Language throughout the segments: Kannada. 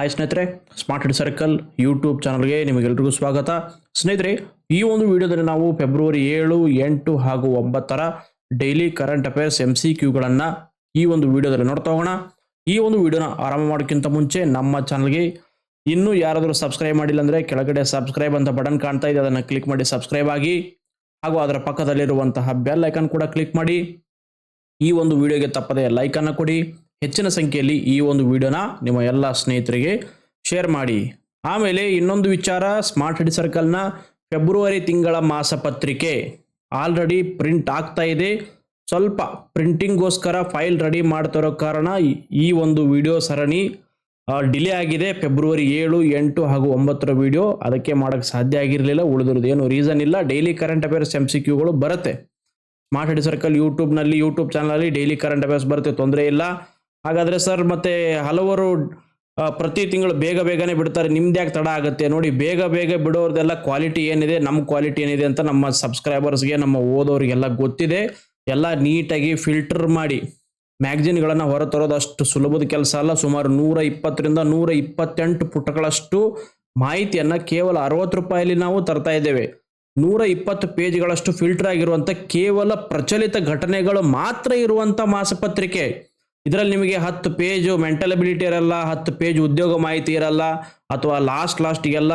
ಹಾಯ್ ಸ್ನೇಹಿತರೆ. ಸ್ಮಾರ್ಟ್ ಹಿಡ್ ಸರ್ಕಲ್ ಯೂಟ್ಯೂಬ್ ಚಾನಲ್ಗೆ ನಿಮಗೆಲ್ರಿಗೂ ಸ್ವಾಗತ. ಸ್ನೇಹಿತರೆ, ಈ ಒಂದು ವಿಡಿಯೋದಲ್ಲಿ ನಾವು ಫೆಬ್ರವರಿ ಏಳು, ಎಂಟು ಹಾಗೂ ಒಂಬತ್ತರ daily current affairs M C ಕ್ಯೂಗಳನ್ನು ಈ ಒಂದು ವಿಡಿಯೋದಲ್ಲಿ ನೋಡ್ತಾ ಹೋಗೋಣ. ಈ ಒಂದು ವಿಡಿಯೋನ ಆರಂಭ ಮಾಡೋಕ್ಕಿಂತ ಮುಂಚೆ ನಮ್ಮ ಚಾನಲ್ಗೆ ಇನ್ನೂ ಯಾರಾದರೂ ಸಬ್ಸ್ಕ್ರೈಬ್ ಮಾಡಿಲ್ಲ ಅಂದರೆ ಕೆಳಗಡೆ ಸಬ್ಸ್ಕ್ರೈಬ್ ಅಂತ ಬಟನ್ ಕಾಣ್ತಾ ಇದೆ. ಅದನ್ನು ಕ್ಲಿಕ್ ಮಾಡಿ ಸಬ್ಸ್ಕ್ರೈಬ್ ಆಗಿ ಹಾಗೂ ಅದರ ಪಕ್ಕದಲ್ಲಿರುವಂತಹ ಬೆಲ್ ಐಕನ್ ಕೂಡ ಕ್ಲಿಕ್ ಮಾಡಿ. ಈ ಒಂದು ವಿಡಿಯೋಗೆ ತಪ್ಪದೆ ಲೈಕನ್ನು ಕೊಡಿ. ಹೆಚ್ಚಿನ ಸಂಖ್ಯೆಯಲ್ಲಿ ಈ ಒಂದು ವಿಡಿಯೋನ ನಿಮ್ಮ ಎಲ್ಲ ಸ್ನೇಹಿತರಿಗೆ ಶೇರ್ ಮಾಡಿ. ಆಮೇಲೆ ಇನ್ನೊಂದು ವಿಚಾರ ಸ್ಮಾರ್ಟ್ ಹಿಡ್ ಸರ್ಕಲ್ನ ಫೆಬ್ರವರಿ ತಿಂಗಳ ಮಾಸಪತ್ರಿಕೆ ಆಲ್ರೆಡಿ ಪ್ರಿಂಟ್ ಆಗ್ತಾ ಇದೆ. ಸ್ವಲ್ಪ ಪ್ರಿಂಟಿಂಗ್ಗೋಸ್ಕರ ಫೈಲ್ ರೆಡಿ ಮಾಡ್ತಿರೋ ಕಾರಣ ಈ- ಒಂದು ವಿಡಿಯೋ ಸರಣಿ ಡಿಲೇ ಆಗಿದೆ. ಫೆಬ್ರವರಿ ಏಳು, ಎಂಟು ಹಾಗೂ ಒಂಬತ್ತರ ವಿಡಿಯೋ ಅದಕ್ಕೆ ಮಾಡೋಕ್ಕೆ ಸಾಧ್ಯ ಆಗಿರಲಿಲ್ಲ. ಉಳಿದಿರೋದು ಏನು ರೀಸನ್ ಇಲ್ಲ. Daily current affairs M C ಕ್ಯೂಗಳು ಬರುತ್ತೆ. ಸ್ಮಾರ್ಟ್ ಹಡಿ ಸರ್ಕಲ್ ಯೂಟ್ಯೂಬ್ನಲ್ಲಿ ಯೂಟ್ಯೂಬ್ ಚಾನಲಲ್ಲಿ ಡೈಲಿ ಕರೆಂಟ್ ಅಫೇರ್ಸ್ ಬರುತ್ತೆ. ತೊಂದರೆ ಇಲ್ಲ. ಹಾಗಾದರೆ ಸರ್ ಮತ್ತೆ ಹಲವರು ಪ್ರತಿ ತಿಂಗಳು ಬೇಗ ಬೇಗನೆ ಬಿಡ್ತಾರೆ. ನಿಮ್ದು ಯಾಕೆ ತಡ ಆಗುತ್ತೆ? ನೋಡಿ, ಬೇಗ ಬೇಗ ಬಿಡೋರ್ದೆಲ್ಲ ಕ್ವಾಲಿಟಿ ಏನಿದೆ ನಮ್ಮ ಕ್ವಾಲಿಟಿ ಏನಿದೆ ಅಂತ ನಮ್ಮ ಸಬ್ಸ್ಕ್ರೈಬರ್ಸ್ಗೆ ನಮ್ಮ ಓದೋರಿಗೆಲ್ಲ ಗೊತ್ತಿದೆ. ಎಲ್ಲ ನೀಟಾಗಿ ಫಿಲ್ಟರ್ ಮಾಡಿ. ಮ್ಯಾಗ್ಜಿನ್ಗಳನ್ನು ಹೊರತರೋದು ಅಷ್ಟು ಸುಲಭದ ಕೆಲಸ ಅಲ್ಲ. ಸುಮಾರು ನೂರ ಇಪ್ಪತ್ತರಿಂದ ನೂರ ಇಪ್ಪತ್ತೆಂಟು ಪುಟಗಳಷ್ಟು ಮಾಹಿತಿಯನ್ನು ಕೇವಲ ಅರವತ್ತು ರೂಪಾಯಲ್ಲಿ ನಾವು ತರ್ತಾ ಇದ್ದೇವೆ. ನೂರ ಇಪ್ಪತ್ತು ಪೇಜ್ಗಳಷ್ಟು ಫಿಲ್ಟರ್ ಆಗಿರುವಂಥ ಕೇವಲ ಪ್ರಚಲಿತ ಘಟನೆಗಳು ಮಾತ್ರ ಇರುವಂಥ ಮಾಸಪತ್ರಿಕೆ. ಇದರಲ್ಲಿ ನಿಮಗೆ ಹತ್ತು ಪೇಜು ಮೆಂಟಲ್ ಅಬಿಲಿಟಿ ಇರಲ್ಲ, ಹತ್ತು ಪೇಜ್ ಉದ್ಯೋಗ ಮಾಹಿತಿ ಇರಲ್ಲ, ಅಥವಾ ಲಾಸ್ಟ್ ಲಾಸ್ಟ್ಗೆಲ್ಲ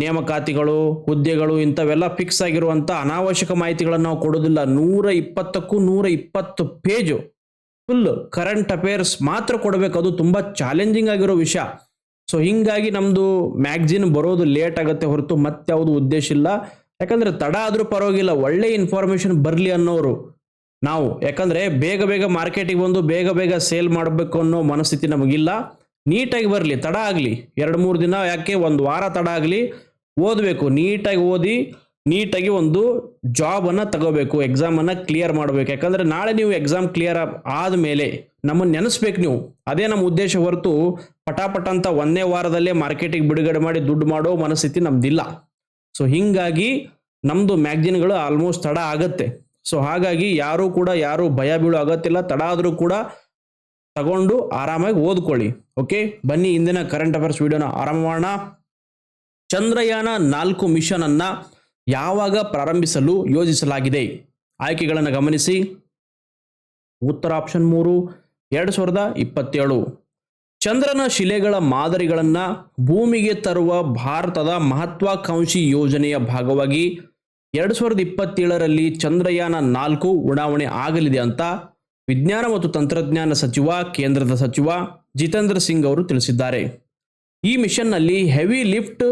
ನೇಮಕಾತಿಗಳು, ಹುದ್ದೆಗಳು ಇಂಥವೆಲ್ಲ ಫಿಕ್ಸ್ ಆಗಿರುವಂಥ ಅನಾವಶ್ಯಕ ಮಾಹಿತಿಗಳನ್ನು ನಾವು ಕೊಡೋದಿಲ್ಲ. ನೂರ ಇಪ್ಪತ್ತಕ್ಕೂ ನೂರ ಇಪ್ಪತ್ತು ಪೇಜು ಫುಲ್ ಕರೆಂಟ್ ಅಫೇರ್ಸ್ ಮಾತ್ರ ಕೊಡಬೇಕು. ಅದು ತುಂಬ ಚಾಲೆಂಜಿಂಗ್ ಆಗಿರೋ ವಿಷಯ. ಸೊ ಹೀಗಾಗಿ ನಮ್ಮದು ಮ್ಯಾಗ್ಝಿನ್ ಬರೋದು ಲೇಟ್ ಆಗುತ್ತೆ ಹೊರತು ಮತ್ಯಾವುದು ಉದ್ದೇಶ ಇಲ್ಲ. ಯಾಕಂದರೆ ತಡ ಆದರೂ ಪರವಾಗಿಲ್ಲ, ಒಳ್ಳೆ ಇನ್ಫಾರ್ಮೇಷನ್ ಬರಲಿ ಅನ್ನೋರು. ನಾವು ಯಾಕಂದ್ರೆ ಬೇಗ ಬೇಗ ಮಾರ್ಕೆಟಿಗೆ ಬಂದು ಬೇಗ ಬೇಗ ಸೇಲ್ ಮಾಡಬೇಕು ಅನ್ನೋ ಮನಸ್ಥಿತಿ ನಮಗಿಲ್ಲ. ನೀಟಾಗಿ ಬರಲಿ, ತಡ ಆಗಲಿ. ಎರಡು ಮೂರು ದಿನ ಯಾಕೆ, ಒಂದು ವಾರ ತಡ ಆಗಲಿ. ಓದಬೇಕು, ನೀಟಾಗಿ ಓದಿ, ನೀಟಾಗಿ ಒಂದು ಜಾಬನ್ನು ತಗೋಬೇಕು ಎಕ್ಸಾಮನ್ನು ಕ್ಲಿಯರ್ ಮಾಡಬೇಕು. ಯಾಕಂದರೆ ನಾಳೆ ನೀವು ಎಕ್ಸಾಮ್ ಕ್ಲಿಯರ್ ಆದಮೇಲೆ ನಮ್ಮನ್ನು ನೆನೆಸ್ಬೇಕು ನೀವು. ಅದೇ ನಮ್ಮ ಉದ್ದೇಶ ಹೊರತು ಪಟಾಪಟ ಅಂತ ಒಂದೇ ವಾರದಲ್ಲೇ ಮಾರ್ಕೆಟಿಗೆ ಬಿಡುಗಡೆ ಮಾಡಿ ದುಡ್ಡು ಮಾಡೋ ಮನಸ್ಥಿತಿ ನಮ್ದಿಲ್ಲ. ಸೊ ಹಿಂಗಾಗಿ ನಮ್ಮದು ಮ್ಯಾಗ್ಜಿನ್ಗಳು ಆಲ್ಮೋಸ್ಟ್ ತಡ ಆಗತ್ತೆ. ಸೊ ಹಾಗಾಗಿ ಯಾರೂ ಕೂಡ ಯಾರು ಭಯ ಬೀಳು ಅಗತ್ಯ ತಡ ಆದರೂ ಕೂಡ ತಗೊಂಡು ಆರಾಮಾಗಿ ಓದ್ಕೊಳ್ಳಿ. ಓಕೆ ಬನ್ನಿ ಇಂದಿನ ಕರೆಂಟ್ ಅಫೇರ್ಸ್ ವಿಡಿಯೋನ ಆರಂಭ ಮಾಡೋಣ. ಚಂದ್ರಯಾನ ನಾಲ್ಕು ಮಿಷನ್ ಅನ್ನ ಯಾವಾಗ ಪ್ರಾರಂಭಿಸಲು ಯೋಜಿಸಲಾಗಿದೆ? ಆಯ್ಕೆಗಳನ್ನು ಗಮನಿಸಿ. ಉತ್ತರ ಆಪ್ಷನ್ ಮೂರು, ಎರಡು ಸಾವಿರದ ಇಪ್ಪತ್ತೇಳು. ಚಂದ್ರನ ಶಿಲೆಗಳ ಮಾದರಿಗಳನ್ನು ಭೂಮಿಗೆ ತರುವ ಭಾರತದ ಮಹತ್ವಾಕಾಂಕ್ಷಿ ಯೋಜನೆಯ ಭಾಗವಾಗಿ ಎರಡು ಸಾವಿರದ ಇಪ್ಪತ್ತೇಳರಲ್ಲಿ ಚಂದ್ರಯಾನ ನಾಲ್ಕು ಉಡಾವಣೆ ಆಗಲಿದೆ ಅಂತ ವಿಜ್ಞಾನ ಮತ್ತು ತಂತ್ರಜ್ಞಾನ ಸಚಿವ, ಕೇಂದ್ರದ ಸಚಿವ ಜಿತೇಂದ್ರ ಸಿಂಗ್ ಅವರು ತಿಳಿಸಿದ್ದಾರೆ. ಈ ಮಿಷನ್ನಲ್ಲಿ heavy lift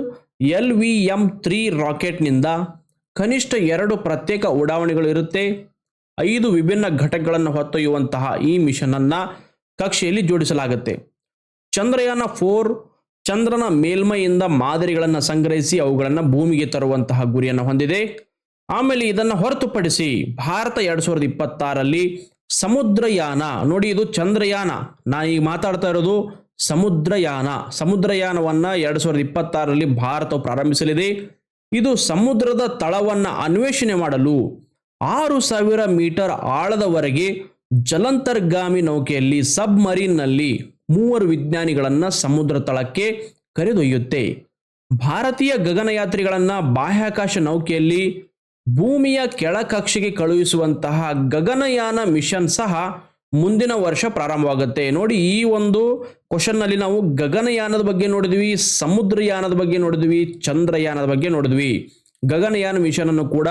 L V M three ರಾಕೆಟ್ನಿಂದ ಕನಿಷ್ಠ ಎರಡು ಪ್ರತ್ಯೇಕ ಉಡಾವಣೆಗಳು ಇರುತ್ತೆ. ಐದು ವಿಭಿನ್ನ ಘಟಕಗಳನ್ನು ಹೊತ್ತೊಯ್ಯುವಂತಹ ಈ ಮಿಷನನ್ನು ಕಕ್ಷೆಯಲ್ಲಿ ಜೋಡಿಸಲಾಗುತ್ತೆ. ಚಂದ್ರಯಾನ ಫೋರ್ ಚಂದ್ರನ ಮೇಲ್ಮೈಯಿಂದ ಮಾದರಿಗಳನ್ನು ಸಂಗ್ರಹಿಸಿ ಅವುಗಳನ್ನು ಭೂಮಿಗೆ ತರುವಂತಹ ಗುರಿಯನ್ನು ಹೊಂದಿದೆ. ಆಮೇಲೆ ಇದನ್ನು ಹೊರತುಪಡಿಸಿ ಭಾರತ ಎರಡ್ ಸಾವಿರದ ಇಪ್ಪತ್ತಾರಲ್ಲಿ ಸಮುದ್ರಯಾನ, ನೋಡಿ ಇದು ಚಂದ್ರಯಾನ. ನಾ ಈಗ ಮಾತಾಡ್ತಾ ಇರೋದು ಸಮುದ್ರಯಾನ. ಸಮುದ್ರಯಾನವನ್ನು ಎರಡು ಸಾವಿರದ ಇಪ್ಪತ್ತಾರರಲ್ಲಿ ಭಾರತವು ಪ್ರಾರಂಭಿಸಲಿದೆ. ಇದು ಸಮುದ್ರದ ತಳವನ್ನ ಅನ್ವೇಷಣೆ ಮಾಡಲು ಆರು ಸಾವಿರ ಮೀಟರ್ ಆಳದವರೆಗೆ ಜಲಂತರ್ಗಾಮಿ ನೌಕೆಯಲ್ಲಿ ಸಬ್ಮರೀನ್ನಲ್ಲಿ ಮೂವರು ವಿಜ್ಞಾನಿಗಳನ್ನು ಸಮುದ್ರ ತಳಕ್ಕೆ ಕರೆದೊಯ್ಯುತ್ತೆ. ಭಾರತೀಯ ಗಗನಯಾತ್ರಿಗಳನ್ನು ಬಾಹ್ಯಾಕಾಶ ನೌಕೆಯಲ್ಲಿ ಭೂಮಿಯ ಕೆಳಕಕ್ಷೆಗೆ ಕಳುಹಿಸುವಂತಹ ಗಗನಯಾನ ಮಿಷನ್ ಸಹ ಮುಂದಿನ ವರ್ಷ ಪ್ರಾರಂಭವಾಗುತ್ತೆ. ನೋಡಿ, ಈ ಒಂದು ಕ್ವಶನ್ನಲ್ಲಿ ನಾವು ಗಗನಯಾನದ ಬಗ್ಗೆ ನೋಡಿದ್ವಿ, ಸಮುದ್ರಯಾನದ ಬಗ್ಗೆ ನೋಡಿದ್ವಿ, ಚಂದ್ರಯಾನದ ಬಗ್ಗೆ ನೋಡಿದ್ವಿ. ಗಗನಯಾನ ಮಿಷನ್ ಅನ್ನು ಕೂಡ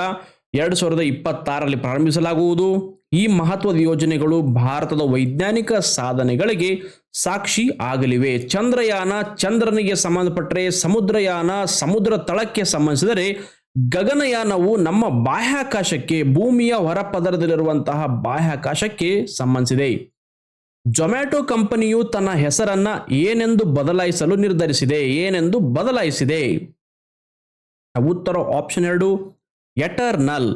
ಎರಡು ಸಾವಿರದ ಇಪ್ಪತ್ತಾರರಲ್ಲಿ ಪ್ರಾರಂಭಿಸಲಾಗುವುದು. ಈ ಮಹತ್ವದ ಯೋಜನೆಗಳು ಭಾರತದ ವೈಜ್ಞಾನಿಕ ಸಾಧನೆಗಳಿಗೆ ಸಾಕ್ಷಿ ಆಗಲಿವೆ. ಚಂದ್ರಯಾನ ಚಂದ್ರನಿಗೆ ಸಂಬಂಧಪಟ್ಟರೆ ಸಮುದ್ರಯಾನ ಸಮುದ್ರ ತಳಕ್ಕೆ ಸಂಬಂಧಿಸಿದರೆ ಗಗನಯಾನವು ನಮ್ಮ ಬಾಹ್ಯಾಕಾಶಕ್ಕೆ ಭೂಮಿಯ ಹೊರಪದರದಲ್ಲಿರುವಂತಹ ಬಾಹ್ಯಾಕಾಶಕ್ಕೆ ಸಂಬಂಧಿಸಿದೆ. ಜೊಮ್ಯಾಟೊ ಕಂಪನಿಯು ತನ್ನ ಹೆಸರನ್ನ ಏನೆಂದು ಬದಲಾಯಿಸಲು ನಿರ್ಧರಿಸಿದೆ, ಏನೆಂದು ಬದಲಾಯಿಸಿದೆ? ಉತ್ತರ ಆಪ್ಷನ್ ಎರಡು ಎಟರ್ನಲ್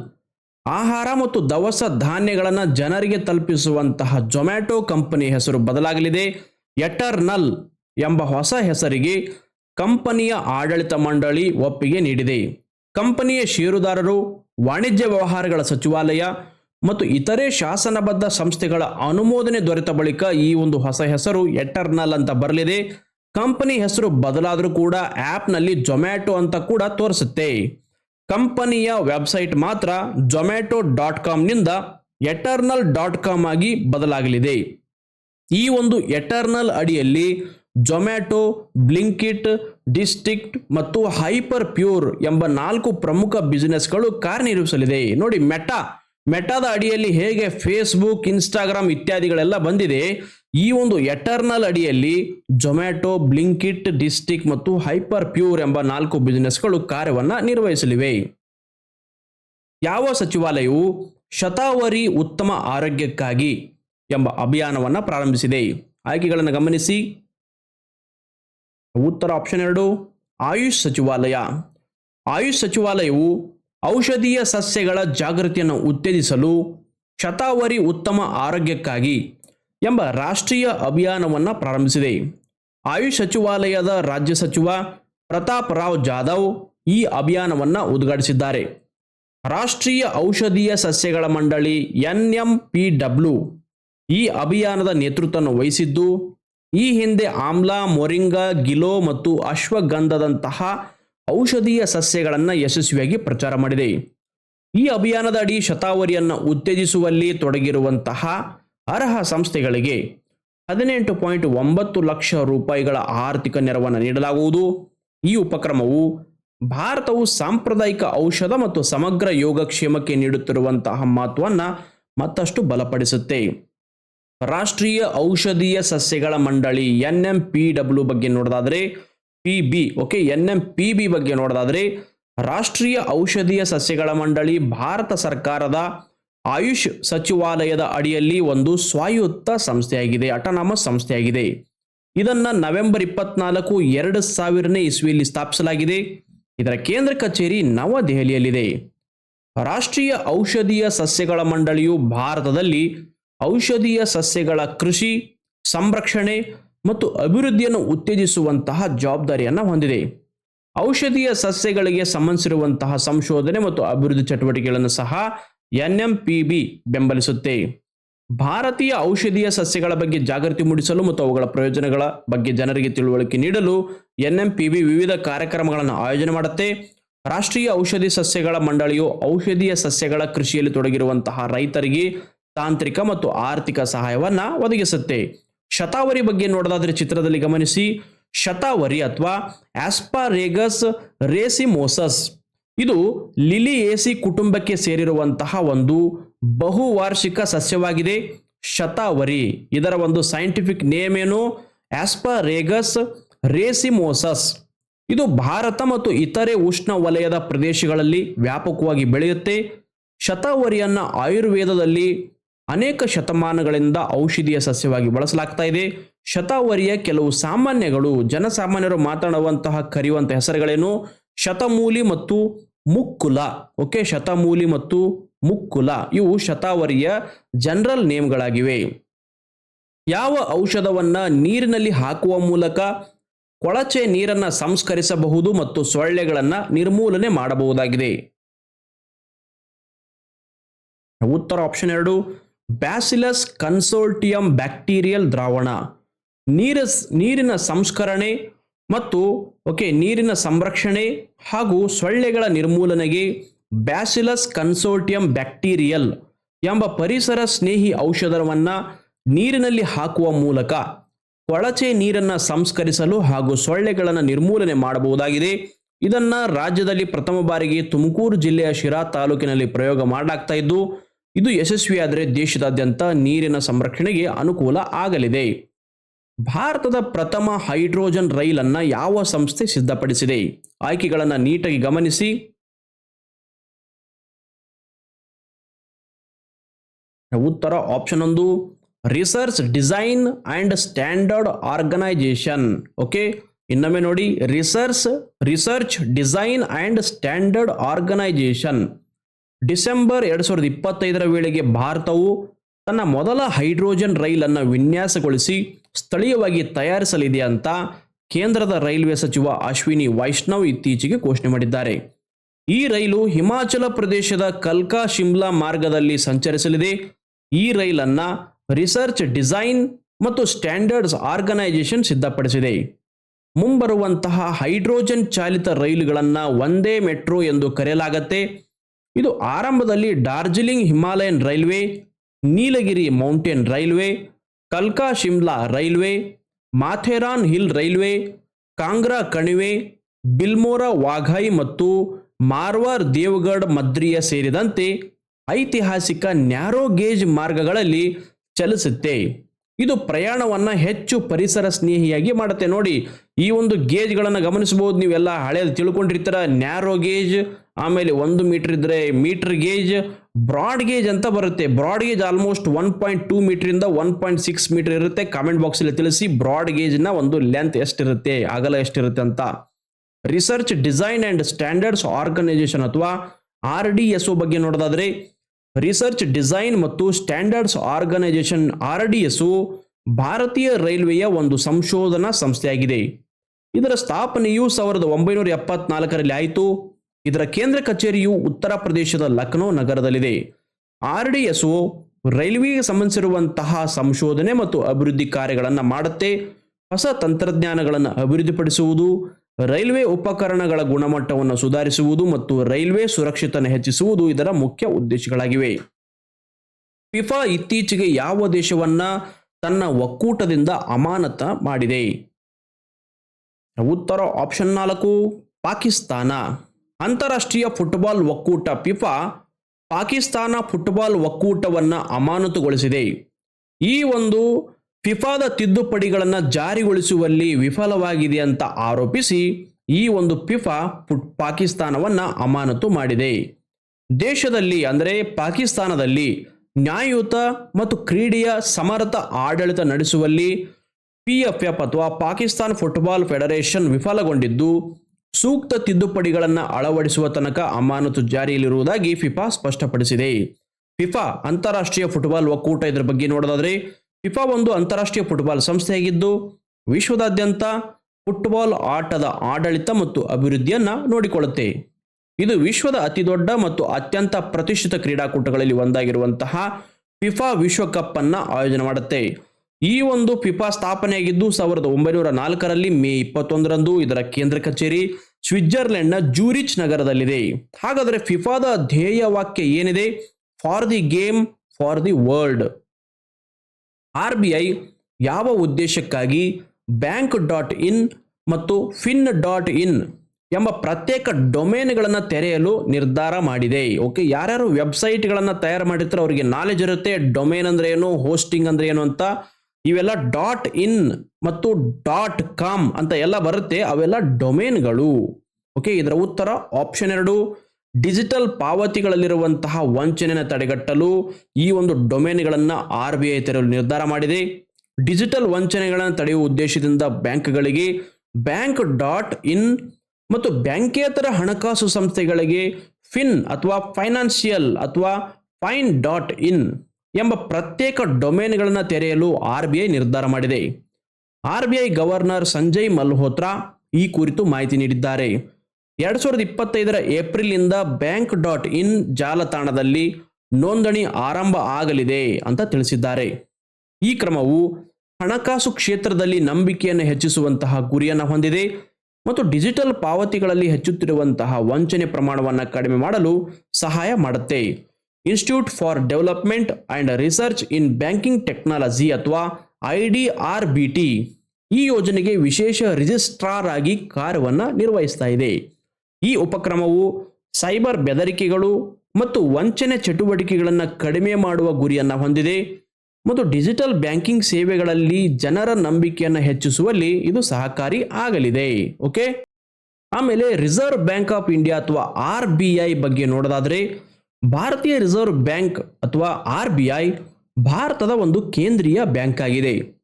ಆಹಾರ ಮತ್ತು ದವಸ ಧಾನ್ಯಗಳನ್ನು ಜನರಿಗೆ ತಲುಪಿಸುವಂತಹ ಜೊಮ್ಯಾಟೊ ಕಂಪನಿ ಹೆಸರು ಬದಲಾಗಲಿದೆ. ಎಟರ್ನಲ್ ಎಂಬ ಹೊಸ ಹೆಸರಿಗೆ ಕಂಪನಿಯ ಆಡಳಿತ ಮಂಡಳಿ ಒಪ್ಪಿಗೆ ನೀಡಿದೆ. ಕಂಪನಿಯ ಷೇರುದಾರರು, ವಾಣಿಜ್ಯ ವ್ಯವಹಾರಗಳ ಸಚಿವಾಲಯ ಮತ್ತು ಇತರೆ ಶಾಸನಬದ್ಧ ಸಂಸ್ಥೆಗಳ ಅನುಮೋದನೆ ದೊರೆತ ಬಳಿಕ ಈ ಒಂದು ಹೊಸ ಹೆಸರು ಎಟರ್ನಲ್ ಅಂತ ಬರಲಿದೆ. ಕಂಪನಿ ಹೆಸರು ಬದಲಾದರೂ ಕೂಡ ಆ್ಯಪ್ನಲ್ಲಿ ಜೊಮ್ಯಾಟೊ ಅಂತ ಕೂಡ ತೋರಿಸುತ್ತೆ. ಕಂಪನಿಯ ವೆಬ್ಸೈಟ್ ಮಾತ್ರ ಜೊಮ್ಯಾಟೊ ಡಾಟ್ ಕಾಮ್ನಿಂದ ಎಟರ್ನಲ್ ಡಾಟ್ ಕಾಮ್ ಆಗಿ ಬದಲಾಗಲಿದೆ. ಈ ಒಂದು ಎಟರ್ನಲ್ ಅಡಿಯಲ್ಲಿ ಜೊಮ್ಯಾಟೊ ಬ್ಲಿಂಕಿಟ್ ಡಿಸ್ಟಿಕ್ಟ್ ಮತ್ತು ಹೈಪರ್ ಪ್ಯೂರ್ ಎಂಬ ನಾಲ್ಕು ಪ್ರಮುಖ ಬಿಸಿನೆಸ್ಗಳು ಕಾರ್ಯನಿರ್ವಹಿಸಲಿದೆ. ನೋಡಿ ಮೆಟಾ ಮೆಟಾದ ಅಡಿಯಲ್ಲಿ ಹೇಗೆ ಫೇಸ್ಬುಕ್ ಇನ್ಸ್ಟಾಗ್ರಾಮ್ ಇತ್ಯಾದಿಗಳೆಲ್ಲ ಬಂದಿದೆ, ಈ ಒಂದು ಎಟರ್ನಲ್ ಅಡಿಯಲ್ಲಿ ಜೊಮ್ಯಾಟೊ ಬ್ಲಿಂಕಿಟ್ ಡಿಸ್ಟಿಕ್ ಮತ್ತು ಹೈಪರ್ ಪ್ಯೂರ್ ಎಂಬ ನಾಲ್ಕು ಬಿಸಿನೆಸ್ಗಳು ಕಾರ್ಯವನ್ನು ನಿರ್ವಹಿಸಲಿವೆ. ಯಾವ ಸಚಿವಾಲಯವು ಶತಾವರಿ ಉತ್ತಮ ಆರೋಗ್ಯಕ್ಕಾಗಿ ಎಂಬ ಅಭಿಯಾನವನ್ನು ಪ್ರಾರಂಭಿಸಿದೆ? ಆಯ್ಕೆಗಳನ್ನು ಗಮನಿಸಿ. ಉತ್ತರ ಆಪ್ಷನ್ ಎರಡು, ಆಯುಷ್ ಸಚಿವಾಲಯ. ಆಯುಷ್ ಸಚಿವಾಲಯವು ಔಷಧೀಯ ಸಸ್ಯಗಳ ಜಾಗೃತಿಯನ್ನು ಉತ್ತೇಜಿಸಲು ಶತಾವರಿ ಉತ್ತಮ ಆರೋಗ್ಯಕ್ಕಾಗಿ ಎಂಬ ರಾಷ್ಟ್ರೀಯ ಅಭಿಯಾನವನ್ನು ಪ್ರಾರಂಭಿಸಿದೆ. ಆಯುಷ್ ಸಚಿವಾಲಯದ ರಾಜ್ಯ ಸಚಿವ ಪ್ರತಾಪ್ ರಾವ್ ಜಾಧವ್ ಈ ಅಭಿಯಾನವನ್ನು ಉದ್ಘಾಟಿಸಿದ್ದಾರೆ. ರಾಷ್ಟ್ರೀಯ ಔಷಧೀಯ ಸಸ್ಯಗಳ ಮಂಡಳಿ ಎನ್ ಎಂ ಪಿ ಡಬ್ಲ್ಯೂ ಈ ಅಭಿಯಾನದ ನೇತೃತ್ವವನ್ನು ವಹಿಸಿದ್ದು ಈ ಹಿಂದೆ ಆಮ್ಲ, ಮೊರಿಂಗ, ಗಿಲೋ ಮತ್ತು ಅಶ್ವಗಂಧದಂತಹ ಔಷಧೀಯ ಸಸ್ಯಗಳನ್ನು ಯಶಸ್ವಿಯಾಗಿ ಪ್ರಚಾರ ಮಾಡಿದೆ. ಈ ಅಭಿಯಾನದ ಅಡಿ ಶತಾವರಿಯನ್ನು ಉತ್ತೇಜಿಸುವಲ್ಲಿ ತೊಡಗಿರುವಂತಹ ಅರ್ಹ ಸಂಸ್ಥೆಗಳಿಗೆ ಹದಿನೆಂಟು ಪಾಯಿಂಟ್ ಒಂಬತ್ತು ಲಕ್ಷ ರೂಪಾಯಿಗಳ ಆರ್ಥಿಕ ನೆರವನ್ನು ನೀಡಲಾಗುವುದು. ಈ ಉಪಕ್ರಮವು ಭಾರತವು ಸಾಂಪ್ರದಾಯಿಕ ಔಷಧ ಮತ್ತು ಸಮಗ್ರ ಯೋಗಕ್ಷೇಮಕ್ಕೆ ನೀಡುತ್ತಿರುವಂತಹ ಮಹತ್ವವನ್ನು ಮತ್ತಷ್ಟು ಬಲಪಡಿಸುತ್ತೆ. ರಾಷ್ಟ್ರೀಯ ಔಷಧೀಯ ಸಸ್ಯಗಳ ಮಂಡಳಿ ಎನ್ ಎಂ ಪಿ ಡಬ್ಲ್ಯೂ ಬಗ್ಗೆ ನೋಡೋದಾದ್ರೆ P B, okay N M P B ಬಗ್ಗೆ ನೋಡೋದಾದ್ರೆ ರಾಷ್ಟ್ರೀಯ ಔಷಧೀಯ ಸಸ್ಯಗಳ ಮಂಡಳಿ ಭಾರತ ಸರ್ಕಾರದ ಆಯುಷ್ ಸಚಿವಾಲಯದ ಅಡಿಯಲ್ಲಿ ಒಂದು ಸ್ವಾಯತ್ತ ಸಂಸ್ಥೆಯಾಗಿದೆ ಅಟಾನಮಸ್ ಸಂಸ್ಥೆಯಾಗಿದೆ. ಇದನ್ನು ನವೆಂಬರ್ ಇಪ್ಪತ್ನಾಲ್ಕು, ಎರಡು ಸಾವಿರನೇ ಇಸ್ವಿಯಲ್ಲಿ ಸ್ಥಾಪಿಸಲಾಗಿದೆ. ಇದರ ಕೇಂದ್ರ ಕಚೇರಿ ನವದೆಹಲಿಯಲ್ಲಿದೆ. ರಾಷ್ಟ್ರೀಯ ಔಷಧೀಯ ಸಸ್ಯಗಳ ಮಂಡಳಿಯು ಭಾರತದಲ್ಲಿ ಔಷಧೀಯ ಸಸ್ಯಗಳ ಕೃಷಿ, ಸಂರಕ್ಷಣೆ ಮತ್ತು ಅಭಿವೃದ್ಧಿಯನ್ನು ಉತ್ತೇಜಿಸುವಂತಹ ಜವಾಬ್ದಾರಿಯನ್ನು ಹೊಂದಿದೆ. ಔಷಧೀಯ ಸಸ್ಯಗಳಿಗೆ ಸಂಬಂಧಿಸಿರುವಂತಹ ಸಂಶೋಧನೆ ಮತ್ತು ಅಭಿವೃದ್ಧಿ ಚಟುವಟಿಕೆಗಳನ್ನು ಸಹ ಎನ್ ಎಂ ಪಿ ಬಿ ಬೆಂಬಲಿಸುತ್ತೆ. ಭಾರತೀಯ ಔಷಧೀಯ ಸಸ್ಯಗಳ ಬಗ್ಗೆ ಜಾಗೃತಿ ಮೂಡಿಸಲು ಮತ್ತು ಅವುಗಳ ಪ್ರಯೋಜನಗಳ ಬಗ್ಗೆ ಜನರಿಗೆ ತಿಳುವಳಿಕೆ ನೀಡಲು ಎನ್ ಎಂ ಪಿ ಬಿ ವಿವಿಧ ಕಾರ್ಯಕ್ರಮಗಳನ್ನು ಆಯೋಜನೆ ಮಾಡುತ್ತೆ. ರಾಷ್ಟ್ರೀಯ ಔಷಧಿ ಸಸ್ಯಗಳ ಮಂಡಳಿಯು ಔಷಧೀಯ ಸಸ್ಯಗಳ ಕೃಷಿಯಲ್ಲಿ ತೊಡಗಿರುವಂತಹ ರೈತರಿಗೆ ತಾಂತ್ರಿಕ ಮತ್ತು ಆರ್ಥಿಕ ಸಹಾಯವನ್ನ ಒದಗಿಸುತ್ತೆ. ಶತಾವರಿ ಬಗ್ಗೆ ನೋಡೋದಾದ್ರೆ ಚಿತ್ರದಲ್ಲಿ ಗಮನಿಸಿ. ಶತಾವರಿ ಅಥವಾ ಆಸ್ಪಾರೇಗಸ್ ರೇಸಿಮೋಸಸ್. ಇದು ಲಿಲಿಯೇಸಿ ಕುಟುಂಬಕ್ಕೆ ಸೇರಿರುವಂತಹ ಒಂದು ಬಹುವಾರ್ಷಿಕ ಸಸ್ಯವಾಗಿದೆ. ಶತಾವರಿ. ಇದರ ಒಂದು ಸೈಂಟಿಫಿಕ್ ನೇಮ್ ಏನು? ಆಸ್ಪಾರೇಗಸ್ ರೇಸಿಮೋಸಸ್. ಇದು ಭಾರತ ಮತ್ತು ಇತರೆ ಉಷ್ಣ ವಲಯದ ಪ್ರದೇಶಗಳಲ್ಲಿ ವ್ಯಾಪಕವಾಗಿ ಬೆಳೆಯುತ್ತೆ. ಶತಾವರಿಯನ್ನ ಆಯುರ್ವೇದದಲ್ಲಿ ಅನೇಕ ಶತಮಾನಗಳಿಂದ ಔಷಧೀಯ ಸಸ್ಯವಾಗಿ ಬಳಸಲಾಗ್ತಾ ಇದೆ. ಶತಾವರಿಯ ಕೆಲವು ಸಾಮಾನ್ಯಗಳು, ಜನಸಾಮಾನ್ಯರು ಮಾತನಾಡುವಂತಹ ಕರೆಯುವಂಥ ಹೆಸರುಗಳೇನು? ಶತಮೂಲಿ ಮತ್ತು ಮುಕ್ಕುಲ. ಓಕೆ, ಶತಮೂಲಿ ಮತ್ತು ಮುಕ್ಕುಲ. ಇವು ಶತಾವರಿಯ ಜನರಲ್ ನೇಮ್ಗಳಾಗಿವೆ. ಯಾವ ಔಷಧವನ್ನ ನೀರಿನಲ್ಲಿ ಹಾಕುವ ಮೂಲಕ ಕೊಳಚೆ ನೀರನ್ನು ಸಂಸ್ಕರಿಸಬಹುದು ಮತ್ತು ಸೊಳ್ಳೆಗಳನ್ನು ನಿರ್ಮೂಲನೆ ಮಾಡಬಹುದಾಗಿದೆ? ಉತ್ತರ ಆಪ್ಷನ್ ಎರಡು. ಬ್ಯಾಸಿಲಸ್ ಕನ್ಸೋರ್ಟಿಯಂ ಬ್ಯಾಕ್ಟೀರಿಯಲ್ ದ್ರಾವಣ. ನೀರ ನೀರಿನ ಸಂಸ್ಕರಣೆ ಮತ್ತು, ಓಕೆ, ನೀರಿನ ಸಂರಕ್ಷಣೆ ಹಾಗೂ ಸೊಳ್ಳೆಗಳ ನಿರ್ಮೂಲನೆಗೆ ಬ್ಯಾಸಿಲಸ್ ಕನ್ಸೋರ್ಟಿಯಂ ಬ್ಯಾಕ್ಟೀರಿಯಲ್ ಎಂಬ ಪರಿಸರ ಸ್ನೇಹಿ ಔಷಧವನ್ನು ನೀರಿನಲ್ಲಿ ಹಾಕುವ ಮೂಲಕ ಕೊಳಚೆ ನೀರನ್ನು ಸಂಸ್ಕರಿಸಲು ಹಾಗೂ ಸೊಳ್ಳೆಗಳನ್ನು ನಿರ್ಮೂಲನೆ ಮಾಡಬಹುದಾಗಿದೆ. ಇದನ್ನು ರಾಜ್ಯದಲ್ಲಿ ಪ್ರಥಮ ಬಾರಿಗೆ ತುಮಕೂರು ಜಿಲ್ಲೆಯ ಶಿರಾ ತಾಲೂಕಿನಲ್ಲಿ ಪ್ರಯೋಗ ಮಾಡಲಾಗ್ತಾ ಇದ್ದು ಇದು ಯಶಸ್ವಿಯಾದರೆ ದೇಶದಾದ್ಯಂತ ನೀರಿನ ಸಂರಕ್ಷಣೆಗೆ ಅನುಕೂಲ ಆಗಲಿದೆ. ಭಾರತದ ಪ್ರಥಮ ಹೈಡ್ರೋಜನ್ ರೈಲನ್ನು ಯಾವ ಸಂಸ್ಥೆ ಸಿದ್ಧಪಡಿಸಿದೆ? ಆಯ್ಕೆಗಳನ್ನು ನೀಟಾಗಿ ಗಮನಿಸಿ. ಉತ್ತರ ಆಪ್ಷನ್ ಒಂದು, research design and standard organisation. Okay, ಇನ್ನೊಮ್ಮೆ ನೋಡಿ, research research design and standard organisation. December ಎರಡು ಸಾವಿರದ ಇಪ್ಪತ್ತೈದರ ವೇಳೆಗೆ ಭಾರತವು ತನ್ನ ಮೊದಲ ಹೈಡ್ರೋಜನ್ ರೈಲನ್ನು ವಿನ್ಯಾಸಗೊಳಿಸಿ ಸ್ಥಳೀಯವಾಗಿ ತಯಾರಿಸಲಿದೆ ಅಂತ ಕೇಂದ್ರದ ರೈಲ್ವೆ ಸಚಿವ ಅಶ್ವಿನಿ ವೈಷ್ಣವ್ ಇತ್ತೀಚೆಗೆ ಘೋಷಣೆ ಮಾಡಿದ್ದಾರೆ. ಈ ರೈಲು ಹಿಮಾಚಲ ಪ್ರದೇಶದ ಕಲ್ಕಾ ಶಿಮ್ಲಾ ಮಾರ್ಗದಲ್ಲಿ ಸಂಚರಿಸಲಿದೆ. ಈ ರೈಲನ್ನ ರಿಸರ್ಚ್ ಡಿಸೈನ್ ಮತ್ತು ಸ್ಟ್ಯಾಂಡರ್ಡ್ಸ್ ಆರ್ಗನೈಜೇಷನ್ ಸಿದ್ಧಪಡಿಸಿದೆ. ಮುಂಬರುವಂತಹ ಹೈಡ್ರೋಜನ್ ಚಾಲಿತ ರೈಲುಗಳನ್ನು ಒಂದೇ ಮೆಟ್ರೋ ಎಂದು ಕರೆಯಲಾಗತ್ತೆ. ಇದು ಆರಂಭದಲ್ಲಿ Darjeeling Himalayan railway, Nilgiri mountain railway, ಕಲ್ಕಾ Shimla railway, Matheran hill railway, Kangra ಕಣಿವೆ, ಬಿಲ್ಮೋರಾ ವಾಘಾಯಿ ಮತ್ತು ಮಾರ್ವಾರ್ ದೇವಗಢ ಮದ್ರಿಯ ಸೇರಿದಂತೆ ಐತಿಹಾಸಿಕ ನ್ಯಾರೋ ಗೇಜ್ ಮಾರ್ಗಗಳಲ್ಲಿ ಚಲಿಸುತ್ತೆ. ಇದು ಪ್ರಯಾಣವನ್ನ ಹೆಚ್ಚು ಪರಿಸರ ಸ್ನೇಹಿಯಾಗಿ ಮಾಡುತ್ತೆ. ನೋಡಿ, ಈ ಒಂದು ಗೇಜ್ಗಳನ್ನು ಗಮನಿಸಬಹುದು. ನೀವೆಲ್ಲ ಹಳೆಯದು ತಿಳ್ಕೊಂಡಿರ್ತೀರ ನ್ಯಾರೋ ಗೇಜ್ ಆಮೇಲೆ ಒಂದು ಮೀಟರ್ ಇದ್ರೆ ಮೀಟರ್ ಗೇಜ್ ಬ್ರಾಡ್ ಗೇಜ್ ಅಂತ ಬರುತ್ತೆ. Broad gauge almost one point two metre ಇಂದ ಒನ್ ಪಾಯಿಂಟ್ ಸಿಕ್ಸ್ ಮೀಟರ್ ಇರುತ್ತೆ. ಕಾಮೆಂಟ್ ಬಾಕ್ಸ್ ಅಲ್ಲಿ ತಿಳಿಸಿ ಬ್ರಾಡ್ ಗೇಜ್ನ ಒಂದು ಲೆಂತ್ ಎಷ್ಟಿರುತ್ತೆ, ಅಗಲ ಎಷ್ಟಿರುತ್ತೆ ಅಂತ. Research design and standards organisation ಅಥವಾ ಆರ್ ಡಿ ಎಸ್ ಒ ಬಗ್ಗೆ ನೋಡೋದಾದ್ರೆ ರಿಸರ್ಚ್ ಡಿಸೈನ್ ಮತ್ತು standards organisation R D S ಭಾರತೀಯ ರೈಲ್ವೆಯ ಒಂದು ಸಂಶೋಧನಾ ಸಂಸ್ಥೆಯಾಗಿದೆ. ಇದರ ಸ್ಥಾಪನೆಯು ಸಾವಿರದ ಒಂಬೈನೂರ ಎಪ್ಪತ್ನಾಲ್ಕರಲ್ಲಿ ಆಯಿತು. ಇದರ ಕೇಂದ್ರ ಕಚೇರಿಯು ಉತ್ತರ ಪ್ರದೇಶದ ಲಕ್ನೋ ನಗರದಲ್ಲಿದೆ. ಆರ್ ಡಿ ಎಸ್ ರೈಲ್ವೆಗೆ ಸಂಬಂಧಿಸಿರುವಂತಹ ಸಂಶೋಧನೆ ಮತ್ತು ಅಭಿವೃದ್ಧಿ ಕಾರ್ಯಗಳನ್ನು ಮಾಡುತ್ತೆ. ಹೊಸ ತಂತ್ರಜ್ಞಾನಗಳನ್ನು ಅಭಿವೃದ್ಧಿಪಡಿಸುವುದು ರೈಲ್ವೆ ಉಪಕರಣಗಳ ಗುಣಮಟ್ಟವನ್ನು ಸುಧಾರಿಸುವುದು ಮತ್ತು ರೈಲ್ವೆ ಸುರಕ್ಷತೆಯನ್ನು ಹೆಚ್ಚಿಸುವುದು ಇದರ ಮುಖ್ಯ ಉದ್ದೇಶಗಳಾಗಿವೆ. ಫಿಫಾ ಇತ್ತೀಚೆಗೆ ಯಾವ ದೇಶವನ್ನ ತನ್ನ ಒಕ್ಕೂಟದಿಂದ ಅಮಾನತ ಮಾಡಿದೆ? ಉತ್ತರ ಆಪ್ಷನ್ ನಾಲ್ಕು, ಪಾಕಿಸ್ತಾನ. ಅಂತಾರಾಷ್ಟ್ರೀಯ ಫುಟ್ಬಾಲ್ ಒಕ್ಕೂಟ ಫಿಫಾ, ಪಾಕಿಸ್ತಾನ ಫುಟ್ಬಾಲ್ ಒಕ್ಕೂಟವನ್ನು ಅಮಾನತುಗೊಳಿಸಿದೆ. ಈ ಒಂದು ಫಿಫಾದ ತಿದ್ದುಪಡಿಗಳನ್ನು ಜಾರಿಗೊಳಿಸುವಲ್ಲಿ ವಿಫಲವಾಗಿದೆ ಅಂತ ಆರೋಪಿಸಿ ಈ ಒಂದು ಫಿಫಾ ಫುಟ್ ಪಾಕಿಸ್ತಾನವನ್ನು ಅಮಾನತು ಮಾಡಿದೆ. ದೇಶದಲ್ಲಿ ಅಂದರೆ ಪಾಕಿಸ್ತಾನದಲ್ಲಿ ನ್ಯಾಯಯುತ ಮತ್ತು ಕ್ರೀಡೆಯ ಸಮರ್ಥ ಆಡಳಿತ ನಡೆಸುವಲ್ಲಿ ಪಿಎಫ್ಎಫ್ ಅಥವಾ ಪಾಕಿಸ್ತಾನ್ ಫುಟ್ಬಾಲ್ ಫೆಡರೇಷನ್ ವಿಫಲಗೊಂಡಿದ್ದು, ಸೂಕ್ತ ತಿದ್ದುಪಡಿಗಳನ್ನು ಅಳವಡಿಸುವ ತನಕ ಅಮಾನತು ಜಾರಿಯಲ್ಲಿರುವುದಾಗಿ ಫಿಫಾ ಸ್ಪಷ್ಟಪಡಿಸಿದೆ. ಫಿಫಾ ಅಂತಾರಾಷ್ಟ್ರೀಯ ಫುಟ್ಬಾಲ್ ಒಕ್ಕೂಟ ಇದರ ಬಗ್ಗೆ ನೋಡೋದಾದ್ರೆ ಫಿಫಾ ಒಂದು ಅಂತಾರಾಷ್ಟ್ರೀಯ ಫುಟ್ಬಾಲ್ ಸಂಸ್ಥೆಯಾಗಿದ್ದು, ವಿಶ್ವದಾದ್ಯಂತ ಫುಟ್ಬಾಲ್ ಆಟದ ಆಡಳಿತ ಮತ್ತು ಅಭಿವೃದ್ಧಿಯನ್ನು ನೋಡಿಕೊಳ್ಳುತ್ತೆ. ಇದು ವಿಶ್ವದ ಅತಿದೊಡ್ಡ ಮತ್ತು ಅತ್ಯಂತ ಪ್ರತಿಷ್ಠಿತ ಕ್ರೀಡಾಕೂಟಗಳಲ್ಲಿ ಒಂದಾಗಿರುವಂತಹ ಫಿಫಾ ವಿಶ್ವಕಪ್ ಅನ್ನು ಆಯೋಜನೆ ಮಾಡುತ್ತೆ. ಈ ಒಂದು ಫಿಫಾ ಸ್ಥಾಪನೆಯಾಗಿದ್ದು, ಸಾವಿರದ ಒಂಬೈನೂರ ನಾಲ್ಕರಲ್ಲಿ ಮೇ ಇಪ್ಪತ್ತೊಂದರಂದು ಇದರ ಕೇಂದ್ರ ಕಚೇರಿ ಸ್ವಿಟ್ಜರ್ಲೆಂಡ್ನ ಜೂರಿಚ್ ನಗರದಲ್ಲಿದೆ. ಹಾಗಾದರೆ ಫಿಫಾದ ಧ್ಯೇಯ ವಾಕ್ಯ ಏನಿದೆ? For the game, for the world. R B I ಯಾವ ಉದ್ದೇಶಕ್ಕಾಗಿ ಬ್ಯಾಂಕ್ ಡಾಟ್ ಇನ್ ಮತ್ತು ಫಿನ್ ಡಾಟ್ ಇನ್ ಎಂಬ ಪ್ರತ್ಯೇಕ ಡೊಮೇನ್ಗಳನ್ನು ತೆರೆಯಲು ನಿರ್ಧಾರ ಮಾಡಿದೆ. ಓಕೆ, ಯಾರ್ಯಾರು ವೆಬ್ಸೈಟ್ಗಳನ್ನು ತಯಾರು ಮಾಡಿರ್ತಾರೆ ಅವರಿಗೆ ನಾಲೆಜ್ ಇರುತ್ತೆ. ಡೊಮೇನ್ ಅಂದ್ರೆ ಏನು ಹೋಸ್ಟಿಂಗ್ ಅಂದ್ರೆ ಏನು ಅಂತ. ಇವೆಲ್ಲ. ಡಾಟ್ ಇನ್ ಮತ್ತು. ಡಾಟ್ ಕಾಮ್ ಅಂತ ಎಲ್ಲ ಬರುತ್ತೆ. ಅವೆಲ್ಲ ಡೊಮೇನ್ಗಳು. ಓಕೆ, ಇದರ ಉತ್ತರ ಆಪ್ಷನ್ ಎರಡು. ಡಿಜಿಟಲ್ ಪಾವತಿಗಳಲ್ಲಿರುವಂತಹ ವಂಚನೆಯನ್ನು ತಡೆಗಟ್ಟಲು ಈ ಒಂದು ಡೊಮೇನ್ಗಳನ್ನು ಆರ್ ಬಿ ಐ ತೆರಲು ನಿರ್ಧಾರ ಮಾಡಿದೆ. ಡಿಜಿಟಲ್ ವಂಚನೆಗಳನ್ನು ತಡೆಯುವ ಉದ್ದೇಶದಿಂದ ಬ್ಯಾಂಕ್ಗಳಿಗೆ ಬ್ಯಾಂಕ್ ಡಾಟ್ ಇನ್ ಮತ್ತು ಬ್ಯಾಂಕೇತರ ಹಣಕಾಸು ಸಂಸ್ಥೆಗಳಿಗೆ ಫಿನ್ ಅಥವಾ ಫೈನಾನ್ಷಿಯಲ್ ಅಥವಾ ಫೈನ್ ಡಾಟ್ ಇನ್ ಎಂಬ ಪ್ರತ್ಯೇಕ ಡೊಮೇನ್ಗಳನ್ನು ತೆರೆಯಲು ಆರ್ ಬಿ ಐ ನಿರ್ಧಾರ ಮಾಡಿದೆ. R B I governor Sanjay Malhotra ಈ ಕುರಿತು ಮಾಹಿತಿ ನೀಡಿದ್ದಾರೆ. ಎರಡ್ ಸಾವಿರದ ಇಪ್ಪತ್ತೈದರ ಏಪ್ರಿಲ್ನಿಂದ ಬ್ಯಾಂಕ್ ಡಾಟ್ ಇನ್ ಜಾಲತಾಣದಲ್ಲಿ ನೋಂದಣಿ ಆರಂಭ ಆಗಲಿದೆ ಅಂತ ತಿಳಿಸಿದ್ದಾರೆ. ಈ ಕ್ರಮವು ಹಣಕಾಸು ಕ್ಷೇತ್ರದಲ್ಲಿ ನಂಬಿಕೆಯನ್ನು ಹೆಚ್ಚಿಸುವಂತಹ ಗುರಿಯನ್ನು ಹೊಂದಿದೆ ಮತ್ತು ಡಿಜಿಟಲ್ ಪಾವತಿಗಳಲ್ಲಿ ಹೆಚ್ಚುತ್ತಿರುವಂತಹ ವಂಚನೆ ಪ್ರಮಾಣವನ್ನು ಕಡಿಮೆ ಮಾಡಲು ಸಹಾಯ ಮಾಡುತ್ತೆ. Institute for development and research in banking technology ಅಥವಾ I D R B T ಈ ಯೋಜನೆಗೆ ವಿಶೇಷ ರಿಜಿಸ್ಟ್ರಾರ್ ಆಗಿ ಕಾರ್ಯವನ್ನು ನಿರ್ವಹಿಸ್ತಾ ಇದೆ. ಈ ಉಪಕ್ರಮವು ಸೈಬರ್ ಬೆದರಿಕೆಗಳು ಮತ್ತು ವಂಚನೆ ಚಟುವಟಿಕೆಗಳನ್ನು ಕಡಿಮೆ ಮಾಡುವ ಗುರಿಯನ್ನು ಹೊಂದಿದೆ ಮತ್ತು ಡಿಜಿಟಲ್ ಬ್ಯಾಂಕಿಂಗ್ ಸೇವೆಗಳಲ್ಲಿ ಜನರ ನಂಬಿಕೆಯನ್ನು ಹೆಚ್ಚಿಸುವಲ್ಲಿ ಇದು ಸಹಕಾರಿ ಆಗಲಿದೆ. ಓಕೆ? ಆಮೇಲೆ ರಿಸರ್ವ್ ಬ್ಯಾಂಕ್ ಆಫ್ ಇಂಡಿಯಾ ಅಥವಾ ಆರ್ ಬಿ ಐ ಬಗ್ಗೆ ನೋಡೋದಾದರೆ ಭಾರತೀಯ ರಿಸರ್ವ್ ಬ್ಯಾಂಕ್ ಅಥವಾ ಆರ್ ಬಿ ಐ ಭಾರತದ ಒಂದು ಕೇಂದ್ರೀಯ ಬ್ಯಾಂಕ್ ಆಗಿದೆ.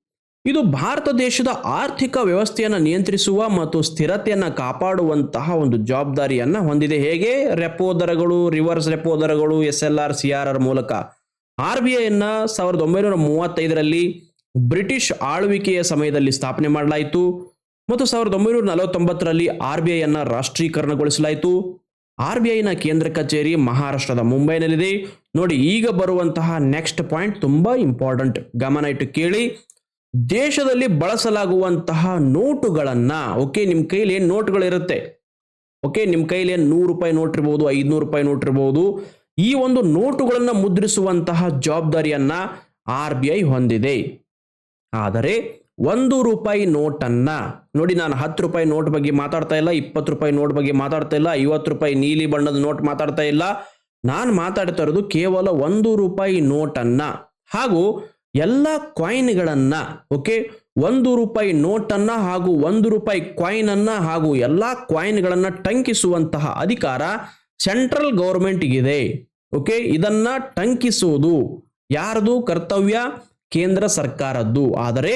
ಇದು ಭಾರತ ದೇಶದ ಆರ್ಥಿಕ ವ್ಯವಸ್ಥೆಯನ್ನು ನಿಯಂತ್ರಿಸುವ ಮತ್ತು ಸ್ಥಿರತೆಯನ್ನು ಕಾಪಾಡುವಂತಹ ಒಂದು ಜವಾಬ್ದಾರಿಯನ್ನು ಹೊಂದಿದೆ. ಹೇಗೆ? ರೆಪೋ ದರಗಳು, ರಿವರ್ಸ್ ರೆಪೋ ದರಗಳು S L R C R R ಮೂಲಕ. ಆರ್ ಬಿ ಐನ ಸಾವಿರದ ಒಂಬೈನೂರ ಮೂವತ್ತೈದರಲ್ಲಿ ಬ್ರಿಟಿಷ್ ಆಳ್ವಿಕೆಯ ಸಮಯದಲ್ಲಿ ಸ್ಥಾಪನೆ ಮಾಡಲಾಯಿತು. ಮತ್ತು ಸಾವಿರದ ಒಂಬೈನೂರ ನಲವತ್ತೊಂಬತ್ತರಲ್ಲಿ ಆರ್ ಬಿ ಐಯನ್ನು ರಾಷ್ಟ್ರೀಕರಣಗೊಳಿಸಲಾಯಿತು. ಆರ್ ಬಿ ಐನ ಕೇಂದ್ರ ಕಚೇರಿ ಮಹಾರಾಷ್ಟ್ರದ ಮುಂಬೈನಲ್ಲಿದೆ. ನೋಡಿ, ಈಗ ಬರುವಂತಹ ನೆಕ್ಸ್ಟ್ ಪಾಯಿಂಟ್ ತುಂಬಾ ಇಂಪಾರ್ಟೆಂಟ್. ಗಮನ ಇಟ್ಟು ಕೇಳಿ. ದೇಶದಲ್ಲಿ ಬಳಸಲಾಗುವಂತಹ ನೋಟುಗಳನ್ನು ಓಕೆ ನಿಮ್ಮ ಕೈಲಿ ಏನು ನೋಟುಗಳಿರುತ್ತೆ? ಓಕೆ ನಿಮ್ಮ ಕೈಲಿ ಏನು ನೂರು ರೂಪಾಯಿ ನೋಟ್ ಇರ್ಬೋದು ಐದುನೂರು ರೂಪಾಯಿ ನೋಟ್ ಇರ್ಬೋದು ಈ ಒಂದು ನೋಟುಗಳನ್ನು ಮುದ್ರಿಸುವಂತಹ ಜವಾಬ್ದಾರಿಯನ್ನ ಆರ್ ಬಿ ಐ ಹೊಂದಿದೆ. ಆದರೆ ಒಂದು ರೂಪಾಯಿ ನೋಟನ್ನ, ನೋಡಿ ನಾನು ಹತ್ತು ರೂಪಾಯಿ ನೋಟ್ ಬಗ್ಗೆ ಮಾತಾಡ್ತಾ ಇಲ್ಲ, ಇಪ್ಪತ್ತು ರೂಪಾಯಿ ನೋಟ್ ಬಗ್ಗೆ ಮಾತಾಡ್ತಾ ಇಲ್ಲ, ಐವತ್ತು ರೂಪಾಯಿ ನೀಲಿ ಬಣ್ಣದ ನೋಟ್ ಮಾತಾಡ್ತಾ ಇಲ್ಲ, ನಾನು ಮಾತಾಡ್ತಾ ಇರೋದು ಕೇವಲ ಒಂದು ರೂಪಾಯಿ ನೋಟನ್ನ. ಹಾಗೂ ಎಲ್ಲ ಕಾಯಿನ್ಗಳನ್ನ ಓಕೆ ಒಂದು ರೂಪಾಯಿ ನೋಟನ್ನು ಹಾಗೂ ಒಂದು ರೂಪಾಯಿ ಕಾಯಿನ್ ಅನ್ನ ಹಾಗೂ ಎಲ್ಲ ಕಾಯಿನ್ಗಳನ್ನ ಟಂಕಿಸುವಂತಹ ಅಧಿಕಾರ ಸೆಂಟ್ರಲ್ ಗೌರ್ಮೆಂಟ್ಗಿದೆ ಓಕೆ ಇದನ್ನ ಟಂಕಿಸುವುದು ಯಾರದು? ಕರ್ತವ್ಯ ಕೇಂದ್ರ ಸರ್ಕಾರದ್ದು. ಆದರೆ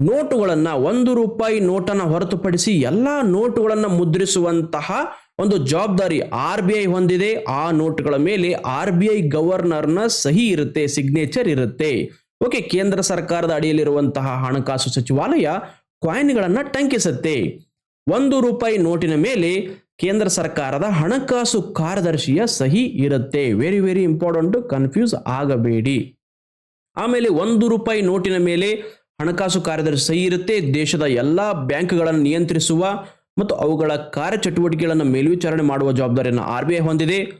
ನೋಟುಗಳನ್ನು ಒಂದು ರೂಪಾಯಿ ನೋಟನ್ನು ಹೊರತುಪಡಿಸಿ ಎಲ್ಲ ನೋಟುಗಳನ್ನು ಮುದ್ರಿಸುವಂತಹ ಒಂದು ಜವಾಬ್ದಾರಿ ಆರ್ ಬಿ ಐ ಹೊಂದಿದೆ. ಆ ನೋಟುಗಳ ಮೇಲೆ ಆರ್ ಬಿ ಐ ಗವರ್ನರ್ನ ಸಹಿ ಇರುತ್ತೆ ಸಿಗ್ನೇಚರ್ ಇರುತ್ತೆ. ಓಕೆ, ಕೇಂದ್ರ ಸರ್ಕಾರದ ಅಡಿಯಲ್ಲಿರುವಂತಹ ಹಣಕಾಸು ಸಚಿವಾಲಯ ಕಾಯಿನ್ಗಳನ್ನ ಟಂಕಿಸುತ್ತೆ. ಒಂದು ರೂಪಾಯಿ ನೋಟಿನ ಮೇಲೆ ಕೇಂದ್ರ ಸರ್ಕಾರದ ಹಣಕಾಸು ಕಾರ್ಯದರ್ಶಿಯ ಸಹಿ ಇರುತ್ತೆ. ವೆರಿ ವೆರಿ ಇಂಪಾರ್ಟೆಂಟ್ ಕನ್ಫ್ಯೂಸ್ ಆಗಬೇಡಿ. ಆಮೇಲೆ ಒಂದು ರೂಪಾಯಿ ನೋಟಿನ ಮೇಲೆ ಹಣಕಾಸು ಕಾರ್ಯದರ್ಶಿ ಸಹಿ ಇರುತ್ತೆ. ದೇಶದ ಎಲ್ಲ ಬ್ಯಾಂಕ್ಗಳನ್ನು ನಿಯಂತ್ರಿಸುವ ಮತ್ತು ಅವುಗಳ ಕಾರ್ಯಚಟುವಟಿಕೆಗಳನ್ನು ಮೇಲ್ವಿಚಾರಣೆ ಮಾಡುವ ಜವಾಬ್ದಾರಿಯನ್ನು ಆರ್ ಬಿ ಐ ಹೊಂದಿದೆ.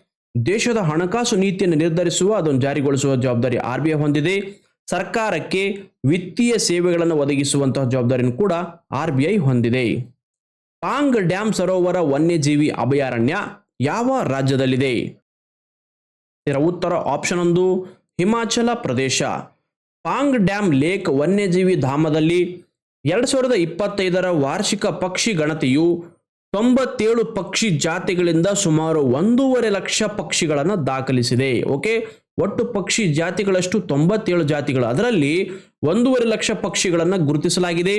ದೇಶದ ಹಣಕಾಸು ನೀತಿಯನ್ನು ನಿರ್ಧರಿಸುವ, ಅದನ್ನು ಜಾರಿಗೊಳಿಸುವ ಜವಾಬ್ದಾರಿ ಆರ್ ಬಿ ಐ ಹೊಂದಿದೆ. ಸರ್ಕಾರಕ್ಕೆ ವಿತ್ತೀಯ ಸೇವೆಗಳನ್ನು ಒದಗಿಸುವಂತಹ ಜವಾಬ್ದಾರಿಯನ್ನು ಕೂಡ ಆರ್ ಬಿ ಐ ಹೊಂದಿದೆ. ಪಾಂಗ್ ಡ್ಯಾಮ್ ಸರೋವರ ವನ್ಯಜೀವಿ ಅಭಯಾರಣ್ಯ ಯಾವ ರಾಜ್ಯದಲ್ಲಿದೆ? ಇದರ ಉತ್ತರ ಆಪ್ಷನ್ ಒಂದು, ಹಿಮಾಚಲ ಪ್ರದೇಶ. ಪಾಂಗ್ ಡ್ಯಾಮ್ ಲೇಕ್ ವನ್ಯಜೀವಿ ಧಾಮದಲ್ಲಿ ಎರಡು ಸಾವಿರದ ಇಪ್ಪತ್ತೈದರ ವಾರ್ಷಿಕ ಪಕ್ಷಿ ಗಣತಿಯು ತೊಂಬತ್ತೇಳು ಪಕ್ಷಿ ಜಾತಿಗಳಿಂದ ಸುಮಾರು ಒಂದೂವರೆ ಲಕ್ಷ ಪಕ್ಷಿಗಳನ್ನು ದಾಖಲಿಸಿದೆ. ಓಕೆ ಒಟ್ಟು ಪಕ್ಷಿ ಜಾತಿಗಳಷ್ಟು ತೊಂಬತ್ತೇಳು ಜಾತಿಗಳು. ಅದರಲ್ಲಿ ಒಂದೂವರೆ ಲಕ್ಷ ಪಕ್ಷಿಗಳನ್ನು ಗುರುತಿಸಲಾಗಿದೆ.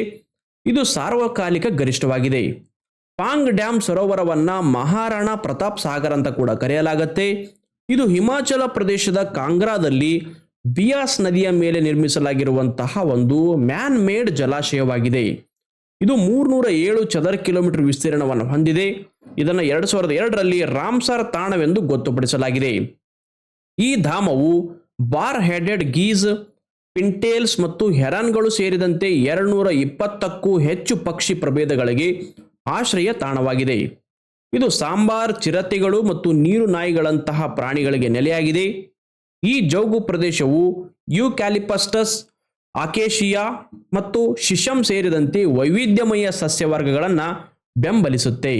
ಇದು ಸಾರ್ವಕಾಲಿಕ ಗರಿಷ್ಠವಾಗಿದೆ. ಪಾಂಗ್ ಡ್ಯಾಮ್ ಸರೋವರವನ್ನ ಮಹಾರಾಣಾ ಪ್ರತಾಪ್ ಸಾಗರ್ ಅಂತ ಕೂಡ ಕರೆಯಲಾಗುತ್ತೆ. ಇದು ಹಿಮಾಚಲ ಪ್ರದೇಶದ ಕಾಂಗ್ರಾದಲ್ಲಿ ಬಿಯಾಸ್ ನದಿಯ ಮೇಲೆ ನಿರ್ಮಿಸಲಾಗಿರುವಂತಹ ಒಂದು ಮ್ಯಾನ್ ಮೇಡ್ ಜಲಾಶಯವಾಗಿದೆ. ಇದು ಮೂರ್ನೂರ ಏಳು ಚದರ ಕಿಲೋಮೀಟರ್ ವಿಸ್ತೀರ್ಣವನ್ನು ಹೊಂದಿದೆ. ಇದನ್ನು ಎರಡು ಸಾವಿರದ ಎರಡರಲ್ಲಿ ರಾಮ್ಸಾರ್ ತಾಣವೆಂದು ಗೊತ್ತುಪಡಿಸಲಾಗಿದೆ. ಈ ಧಾಮವು ಬಾರ್ ಹೆಡೆಡ್ ಗೀಸ್, ಪಿಂಟೇಲ್ಸ್ ಮತ್ತು ಹೆರಾನ್ಗಳು ಸೇರಿದಂತೆ ಎರಡುನೂರ ಇಪ್ಪತ್ತಕ್ಕೂ ಹೆಚ್ಚು ಪಕ್ಷಿ ಪ್ರಭೇದಗಳಿಗೆ ಆಶ್ರಯ ತಾಣವಾಗಿದೆ. ಇದು ಸಾಂಬಾರ್, ಚಿರತೆಗಳು ಮತ್ತು ನೀರು ನಾಯಿಗಳಂತಹ ಪ್ರಾಣಿಗಳಿಗೆ ನೆಲೆಯಾಗಿದೆ. ಈ ಜೌಗು ಪ್ರದೇಶವು ಯುಕ್ಯಾಲಿಪಸ್ಟಸ್, ಅಕೇಶಿಯಾ ಮತ್ತು ಶಿಶಂ ಸೇರಿದಂತೆ ವೈವಿಧ್ಯಮಯ ಸಸ್ಯವರ್ಗಗಳನ್ನು ಬೆಂಬಲಿಸುತ್ತೆ.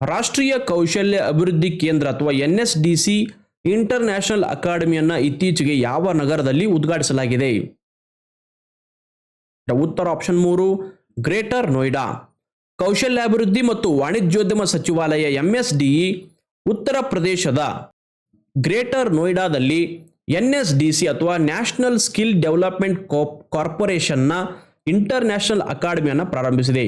ರಾಷ್ಟ್ರೀಯ ಕೌಶಲ್ಯ ಅಭಿವೃದ್ಧಿ ಕೇಂದ್ರ ಅಥವಾ N S D C international ಅಕಾಡೆಮಿಯನ್ನ ಇತ್ತೀಚೆಗೆ ಯಾವ ನಗರದಲ್ಲಿ ಉದ್ಘಾಟಿಸಲಾಗಿದೆ? ಉತ್ತರ ಆಪ್ಷನ್ ಮೂರು, ಗ್ರೇಟರ್ ನೋಯ್ಡಾ. ಕೌಶಲ್ಯಾಭಿವೃದ್ಧಿ ಮತ್ತು ವಾಣಿಜ್ಯೋದ್ಯಮ ಸಚಿವಾಲಯ ಎಂಎಸ್ಡಿಇ, ಉತ್ತರ ಪ್ರದೇಶದ ಗ್ರೇಟರ್ ನೋಯ್ಡಾದಲ್ಲಿ ಎನ್ಎಸ್ಡಿಸಿ ಅಥವಾ ನ್ಯಾಷನಲ್ ಸ್ಕಿಲ್ ಡೆವಲಪ್ಮೆಂಟ್ ಕಾರ್ಪೊರೇಷನ್ನ ಇಂಟರ್ ನ್ಯಾಷನಲ್ ಅಕಾಡೆಮಿಯನ್ನು ಪ್ರಾರಂಭಿಸಿದೆ.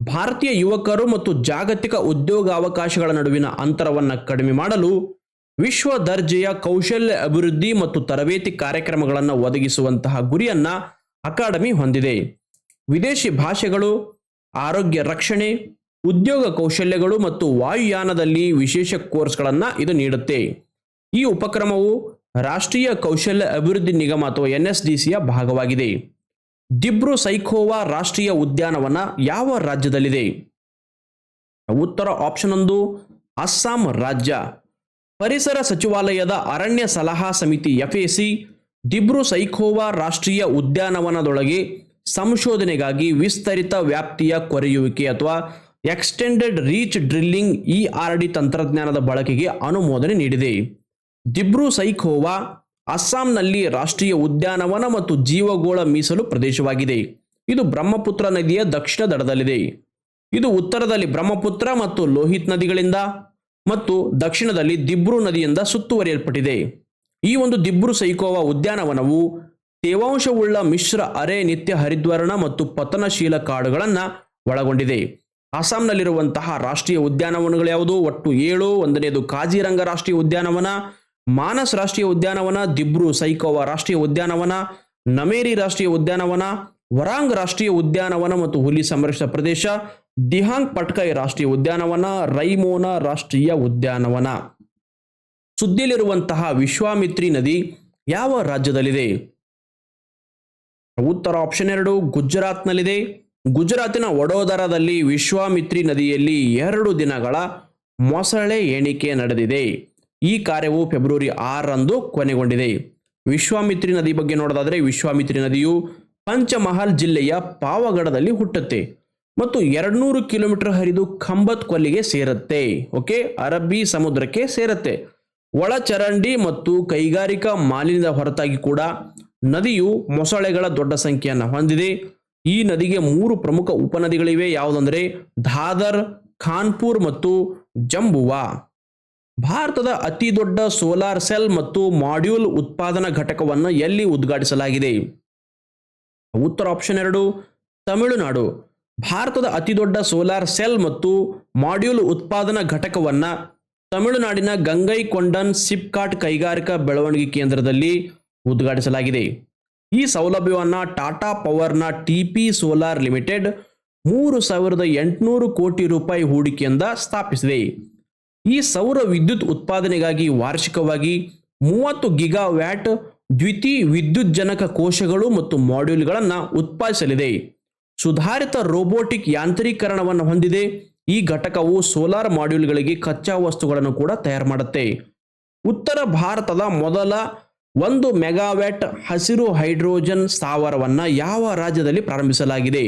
ಭಾರತೀಯ ಯುವಕರು ಮತ್ತು ಜಾಗತಿಕ ಉದ್ಯೋಗಾವಕಾಶಗಳ ನಡುವಿನ ಅಂತರವನ್ನು ಕಡಿಮೆ ಮಾಡಲು ವಿಶ್ವ ದರ್ಜೆಯ ಕೌಶಲ್ಯ ಅಭಿವೃದ್ಧಿ ಮತ್ತು ತರಬೇತಿ ಕಾರ್ಯಕ್ರಮಗಳನ್ನು ಒದಗಿಸುವಂತಹ ಗುರಿಯನ್ನ ಅಕಾಡೆಮಿ ಹೊಂದಿದೆ. ವಿದೇಶಿ ಭಾಷೆಗಳು, ಆರೋಗ್ಯ ರಕ್ಷಣೆ, ಉದ್ಯೋಗ ಕೌಶಲ್ಯಗಳು ಮತ್ತು ವಾಯುಯಾನದಲ್ಲಿ ವಿಶೇಷ ಕೋರ್ಸ್ಗಳನ್ನು ಇದು ನೀಡುತ್ತೆ. ಈ ಉಪಕ್ರಮವು ರಾಷ್ಟ್ರೀಯ ಕೌಶಲ್ಯ ಅಭಿವೃದ್ಧಿ ನಿಗಮ ಅಥವಾ ಎನ್ ಎಸ್ ಡಿ ಸಿಯ ಭಾಗವಾಗಿದೆ. ದಿಬ್ರು ಸೈಖೋವಾ ರಾಷ್ಟ್ರೀಯ ಉದ್ಯಾನವನ ಯಾವ ರಾಜ್ಯದಲ್ಲಿದೆ? ಉತ್ತರ ಆಪ್ಷನ್ ಒಂದು, ಅಸ್ಸಾಂ ರಾಜ್ಯ. ಪರಿಸರ ಸಚಿವಾಲಯದ ಅರಣ್ಯ ಸಲಹಾ ಸಮಿತಿ ಎಫ್ಎಸಿ ದಿಬ್ರು ಸೈಖೋವಾ ರಾಷ್ಟ್ರೀಯ ಉದ್ಯಾನವನದೊಳಗೆ ಸಂಶೋಧನೆಗಾಗಿ ವಿಸ್ತರಿತ ವ್ಯಾಪ್ತಿಯ ಕೊರೆಯುವಿಕೆ ಅಥವಾ extended reach drilling E R D ತಂತ್ರಜ್ಞಾನದ ಬಳಕೆಗೆ ಅನುಮೋದನೆ ನೀಡಿದೆ. ದಿಬ್ರು ಸೈಖೋವಾ ಅಸ್ಸಾಂನಲ್ಲಿ ರಾಷ್ಟ್ರೀಯ ಉದ್ಯಾನವನ ಮತ್ತು ಜೀವಗೋಳ ಮೀಸಲು ಪ್ರದೇಶವಾಗಿದೆ. ಇದು ಬ್ರಹ್ಮಪುತ್ರ ನದಿಯ ದಕ್ಷಿಣ ದಡದಲ್ಲಿದೆ. ಇದು ಉತ್ತರದಲ್ಲಿ ಬ್ರಹ್ಮಪುತ್ರ ಮತ್ತು ಲೋಹಿತ್ ನದಿಗಳಿಂದ ಮತ್ತು ದಕ್ಷಿಣದಲ್ಲಿ ದಿಬ್ರು ನದಿಯಿಂದ ಸುತ್ತುವರಿಯಲ್ಪಟ್ಟಿದೆ. ಈ ಒಂದು ದಿಬ್ರು ಸೈಕೋವಾ ಉದ್ಯಾನವನವು ತೇವಾಂಶವುಳ್ಳ ಮಿಶ್ರ ಅರೆ ನಿತ್ಯ ಹರಿದ್ವರ್ಣ ಮತ್ತು ಪತನಶೀಲ ಕಾಡುಗಳನ್ನು ಒಳಗೊಂಡಿದೆ. ಅಸ್ಸಾಂನಲ್ಲಿರುವಂತಹ ರಾಷ್ಟ್ರೀಯ ಉದ್ಯಾನವನಗಳು ಯಾವುದು? ಒಟ್ಟು ಏಳು, ಒಂದನೆಯದು ಕಾಜಿರಂಗ ರಾಷ್ಟ್ರೀಯ ಉದ್ಯಾನವನ, ಮಾನಸ್ ರಾಷ್ಟ್ರೀಯ ಉದ್ಯಾನವನ, ದಿಬ್ರು ಸೈಕೋವಾ ರಾಷ್ಟ್ರೀಯ ಉದ್ಯಾನವನ, ನಮೇರಿ ರಾಷ್ಟ್ರೀಯ ಉದ್ಯಾನವನ, ವರಾಂಗ್ ರಾಷ್ಟ್ರೀಯ ಉದ್ಯಾನವನ ಮತ್ತು ಹುಲಿ ಸಂರಕ್ಷಿತ ಪ್ರದೇಶ ದಿಹಾಂಗ್ ಪಟ್ಕೈ ರಾಷ್ಟ್ರೀಯ ಉದ್ಯಾನವನ, ರೈಮೋನಾ ರಾಷ್ಟ್ರೀಯ ಉದ್ಯಾನವನ. ಸುದ್ದಿಯಲ್ಲಿರುವಂತಹ ವಿಶ್ವಾಮಿತ್ರಿ ನದಿ ಯಾವ ರಾಜ್ಯದಲ್ಲಿದೆ? ಉತ್ತರ ಆಪ್ಷನ್ ಎರಡು, ಗುಜರಾತ್ನಲ್ಲಿದೆ. ಗುಜರಾತಿನ ವಡೋದರದಲ್ಲಿ ವಿಶ್ವಾಮಿತ್ರಿ ನದಿಯಲ್ಲಿ ಎರಡು ದಿನಗಳ ಮೊಸಳೆ ಎಣಿಕೆ ನಡೆದಿದೆ. ಈ ಕಾರ್ಯವು ಫೆಬ್ರವರಿ ಆರರಂದು ಕೊನೆಗೊಂಡಿದೆ. ವಿಶ್ವಾಮಿತ್ರಿ ನದಿ ಬಗ್ಗೆ ನೋಡೋದಾದ್ರೆ ವಿಶ್ವಾಮಿತ್ರಿ ನದಿಯು ಪಂಚಮಹಲ್ ಜಿಲ್ಲೆಯ ಪಾವಗಡದಲ್ಲಿ ಹುಟ್ಟುತ್ತೆ. ಮತ್ತು ಎರಡ್ನೂರು ಕಿಲೋಮೀಟರ್ ಹರಿದು ಖಂಬತ್ ಕೊಲ್ಲಿಗೆ ಸೇರುತ್ತೆ ಓಕೆ ಅರಬ್ಬಿ ಸಮುದ್ರಕ್ಕೆ ಸೇರುತ್ತೆ. ಒಳಚರಂಡಿ ಮತ್ತು ಕೈಗಾರಿಕಾ ಮಾಲಿನ್ಯದ ಹೊರತಾಗಿ ಕೂಡ ನದಿಯು ಮೊಸಳೆಗಳ ದೊಡ್ಡ ಸಂಖ್ಯೆಯನ್ನು ಹೊಂದಿದೆ. ಈ ನದಿಗೆ ಮೂರು ಪ್ರಮುಖ ಉಪನದಿಗಳಿವೆ. ಯಾವುದಂದ್ರೆ ಧಾದರ್, ಖಾನ್ಪುರ್ ಮತ್ತು ಜಂಬುವಾ. ಭಾರತದ ಅತಿ ದೊಡ್ಡ ಸೋಲಾರ್ ಸೆಲ್ ಮತ್ತು ಮಾಡ್ಯೂಲ್ ಉತ್ಪಾದನಾ ಘಟಕವನ್ನು ಎಲ್ಲಿ ಉದ್ಘಾಟಿಸಲಾಗಿದೆ? ಉತ್ತರ ಆಪ್ಷನ್ ಎರಡು, ತಮಿಳುನಾಡು. ಭಾರತದ ಅತಿದೊಡ್ಡ ಸೋಲಾರ್ ಸೆಲ್ ಮತ್ತು ಮಾಡ್ಯೂಲ್ ಉತ್ಪಾದನಾ ಘಟಕವನ್ನ ತಮಿಳುನಾಡಿನ ಗಂಗೈಕೊಂಡನ್ ಸಿಪ್ಕಾಟ್ ಕೈಗಾರಿಕಾ ಬೆಳವಣಿಗೆ ಕೇಂದ್ರದಲ್ಲಿ ಉದ್ಘಾಟಿಸಲಾಗಿದೆ. ಈ ಸೌಲಭ್ಯವನ್ನ ಟಾಟಾ ಪವರ್ನ ಟಿಪಿ ಸೋಲಾರ್ ಲಿಮಿಟೆಡ್ ಮೂರು ಸಾವಿರದ ಎಂಟುನೂರು ಕೋಟಿ ರೂಪಾಯಿ ಹೂಡಿಕೆಯಿಂದ ಸ್ಥಾಪಿಸಿದೆ. ಈ ಸೌರ ವಿದ್ಯುತ್ ಉತ್ಪಾದನೆಗಾಗಿ ವಾರ್ಷಿಕವಾಗಿ ಮೂವತ್ತು ಗಿಗಾ ವ್ಯಾಟ್ ವಿದ್ಯುತ್ ವಿದ್ಯುಜ್ಜನಕ ಕೋಶಗಳು ಮತ್ತು ಮಾಡ್ಯೂಲ್ಗಳನ್ನು ಉತ್ಪಾದಿಸಲಿದೆ. ಸುಧಾರಿತ ರೋಬೋಟಿಕ್ ಯಾಂತ್ರೀಕರಣವನ್ನು ಹೊಂದಿದೆ. ಈ ಘಟಕವು ಸೋಲಾರ್ ಮಾಡ್ಯೂಲ್ಗಳಿಗೆ ಕಚ್ಚಾ ವಸ್ತುಗಳನ್ನು ಕೂಡ ತಯಾರು ಮಾಡುತ್ತೆ. ಉತ್ತರ ಭಾರತದ ಮೊದಲ ಒಂದು ಮೆಗಾವ್ಯಾಟ್ ಹಸಿರು ಹೈಡ್ರೋಜನ್ ಸ್ಥಾವರವನ್ನು ಯಾವ ರಾಜ್ಯದಲ್ಲಿ ಪ್ರಾರಂಭಿಸಲಾಗಿದೆ?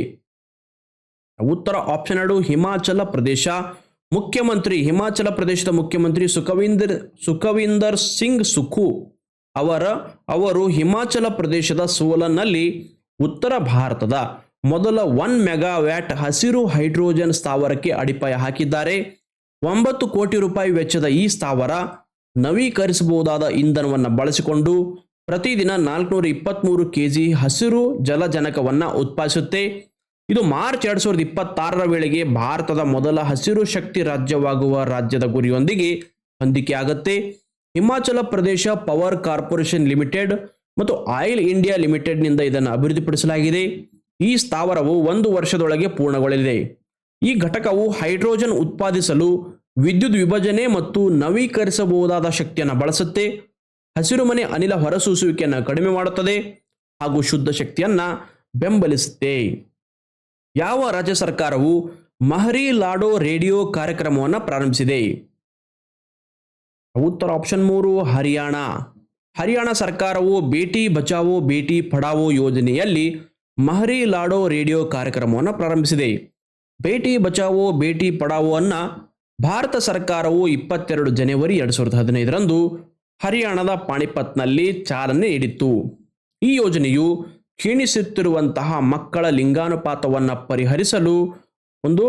ಉತ್ತರ ಆಪ್ಷನ್ ಎರಡು, ಹಿಮಾಚಲ ಪ್ರದೇಶ. ಮುಖ್ಯಮಂತ್ರಿ, ಹಿಮಾಚಲ ಪ್ರದೇಶದ ಮುಖ್ಯಮಂತ್ರಿ ಸುಖವಿಂದರ್ ಸುಖವಿಂದರ್ ಸಿಂಗ್ ಸುಖು ಅವರ, ಅವರು ಹಿಮಾಚಲ ಪ್ರದೇಶದ ಸೋಲನ್ನಲ್ಲಿ ಉತ್ತರ ಭಾರತದ ಮೊದಲ ಒನ್ ಮೆಗಾವ್ಯಾಟ್ ಹಸಿರು ಹೈಡ್ರೋಜನ್ ಸ್ಥಾವರಕ್ಕೆ ಅಡಿಪಾಯ ಹಾಕಿದ್ದಾರೆ. ಒಂಬತ್ತು ಕೋಟಿ ರೂಪಾಯಿ ವೆಚ್ಚದ ಈ ಸ್ಥಾವರ ನವೀಕರಿಸಬಹುದಾದ ಇಂಧನವನ್ನು ಬಳಸಿಕೊಂಡು ಪ್ರತಿದಿನ ನಾಲ್ಕುನೂರ ಇಪ್ಪತ್ತ್ಮೂರು ಕೆ ಜಿ ಹಸಿರು ಜಲಜನಕವನ್ನು ಉತ್ಪಾದಿಸುತ್ತೆ. ಇದು ಮಾರ್ಚ್ ಎರಡು ಸಾವಿರದ ಇಪ್ಪತ್ತಾರರ ವೇಳೆಗೆ ಭಾರತದ ಮೊದಲ ಹಸಿರು ಶಕ್ತಿ ರಾಜ್ಯವಾಗುವ ರಾಜ್ಯದ ಗುರಿಯೊಂದಿಗೆ ಹೊಂದಿಕೆಯಾಗುತ್ತೆ Himachal Pradesh power corporation limited ಮತ್ತು ಆಯಿಲ್ ಇಂಡಿಯಾ ಲಿಮಿಟೆಡ್ನಿಂದ ಇದನ್ನು ಅಭಿವೃದ್ಧಿಪಡಿಸಲಾಗಿದೆ. ಈ ಸ್ಥಾವರವು ಒಂದು ವರ್ಷದೊಳಗೆ ಪೂರ್ಣಗೊಳ್ಳಲಿದೆ. ಈ ಘಟಕವು ಹೈಡ್ರೋಜನ್ ಉತ್ಪಾದಿಸಲು ವಿದ್ಯುತ್ ವಿಭಜನೆ ಮತ್ತು ನವೀಕರಿಸಬಹುದಾದ ಶಕ್ತಿಯನ್ನು ಬಳಸುತ್ತೆ. ಹಸಿರುಮನೆ ಅನಿಲ ಹೊರಸೂಸುವಿಕೆಯನ್ನು ಕಡಿಮೆ ಮಾಡುತ್ತದೆ ಹಾಗೂ ಶುದ್ಧ ಶಕ್ತಿಯನ್ನು ಬೆಂಬಲಿಸುತ್ತೆ. ಯಾವ ರಾಜ್ಯ ಸರ್ಕಾರವು ಮಹರಿ ಲಾಡೋ ರೇಡಿಯೋ ಕಾರ್ಯಕ್ರಮವನ್ನು ಪ್ರಾರಂಭಿಸಿದೆ? ಉತ್ತರ ಆಪ್ಷನ್ ಮೂರು, ಹರಿಯಾಣ. ಹರಿಯಾಣ ಸರ್ಕಾರವು ಬೇಟಿ ಬಚಾವೋ, ಬೇಟಿ ಪಡಾವೋ ಯೋಜನೆಯಲ್ಲಿ ಮಹರಿ ಲಾಡೋ ರೇಡಿಯೋ ಕಾರ್ಯಕ್ರಮವನ್ನು ಪ್ರಾರಂಭಿಸಿದೆ. ಬೇಟಿ ಬಚಾವೋ, ಬೇಟಿ ಪಡಾವೋ ಅನ್ನ ಭಾರತ ಸರ್ಕಾರವು ಇಪ್ಪತ್ತೆರಡು ಜನವರಿ ಎರಡು ಸಾವಿರದ ಹದಿನೈದರಂದು ಹರಿಯಾಣದ ಪಾಣಿಪತ್ನಲ್ಲಿ ಚಾಲನೆ ನೀಡಿತ್ತು. ಈ ಯೋಜನೆಯು ಕ್ಷೀಣಿಸುತ್ತಿರುವಂತಹ ಮಕ್ಕಳ ಲಿಂಗಾನುಪಾತವನ್ನು ಪರಿಹರಿಸಲು ಒಂದು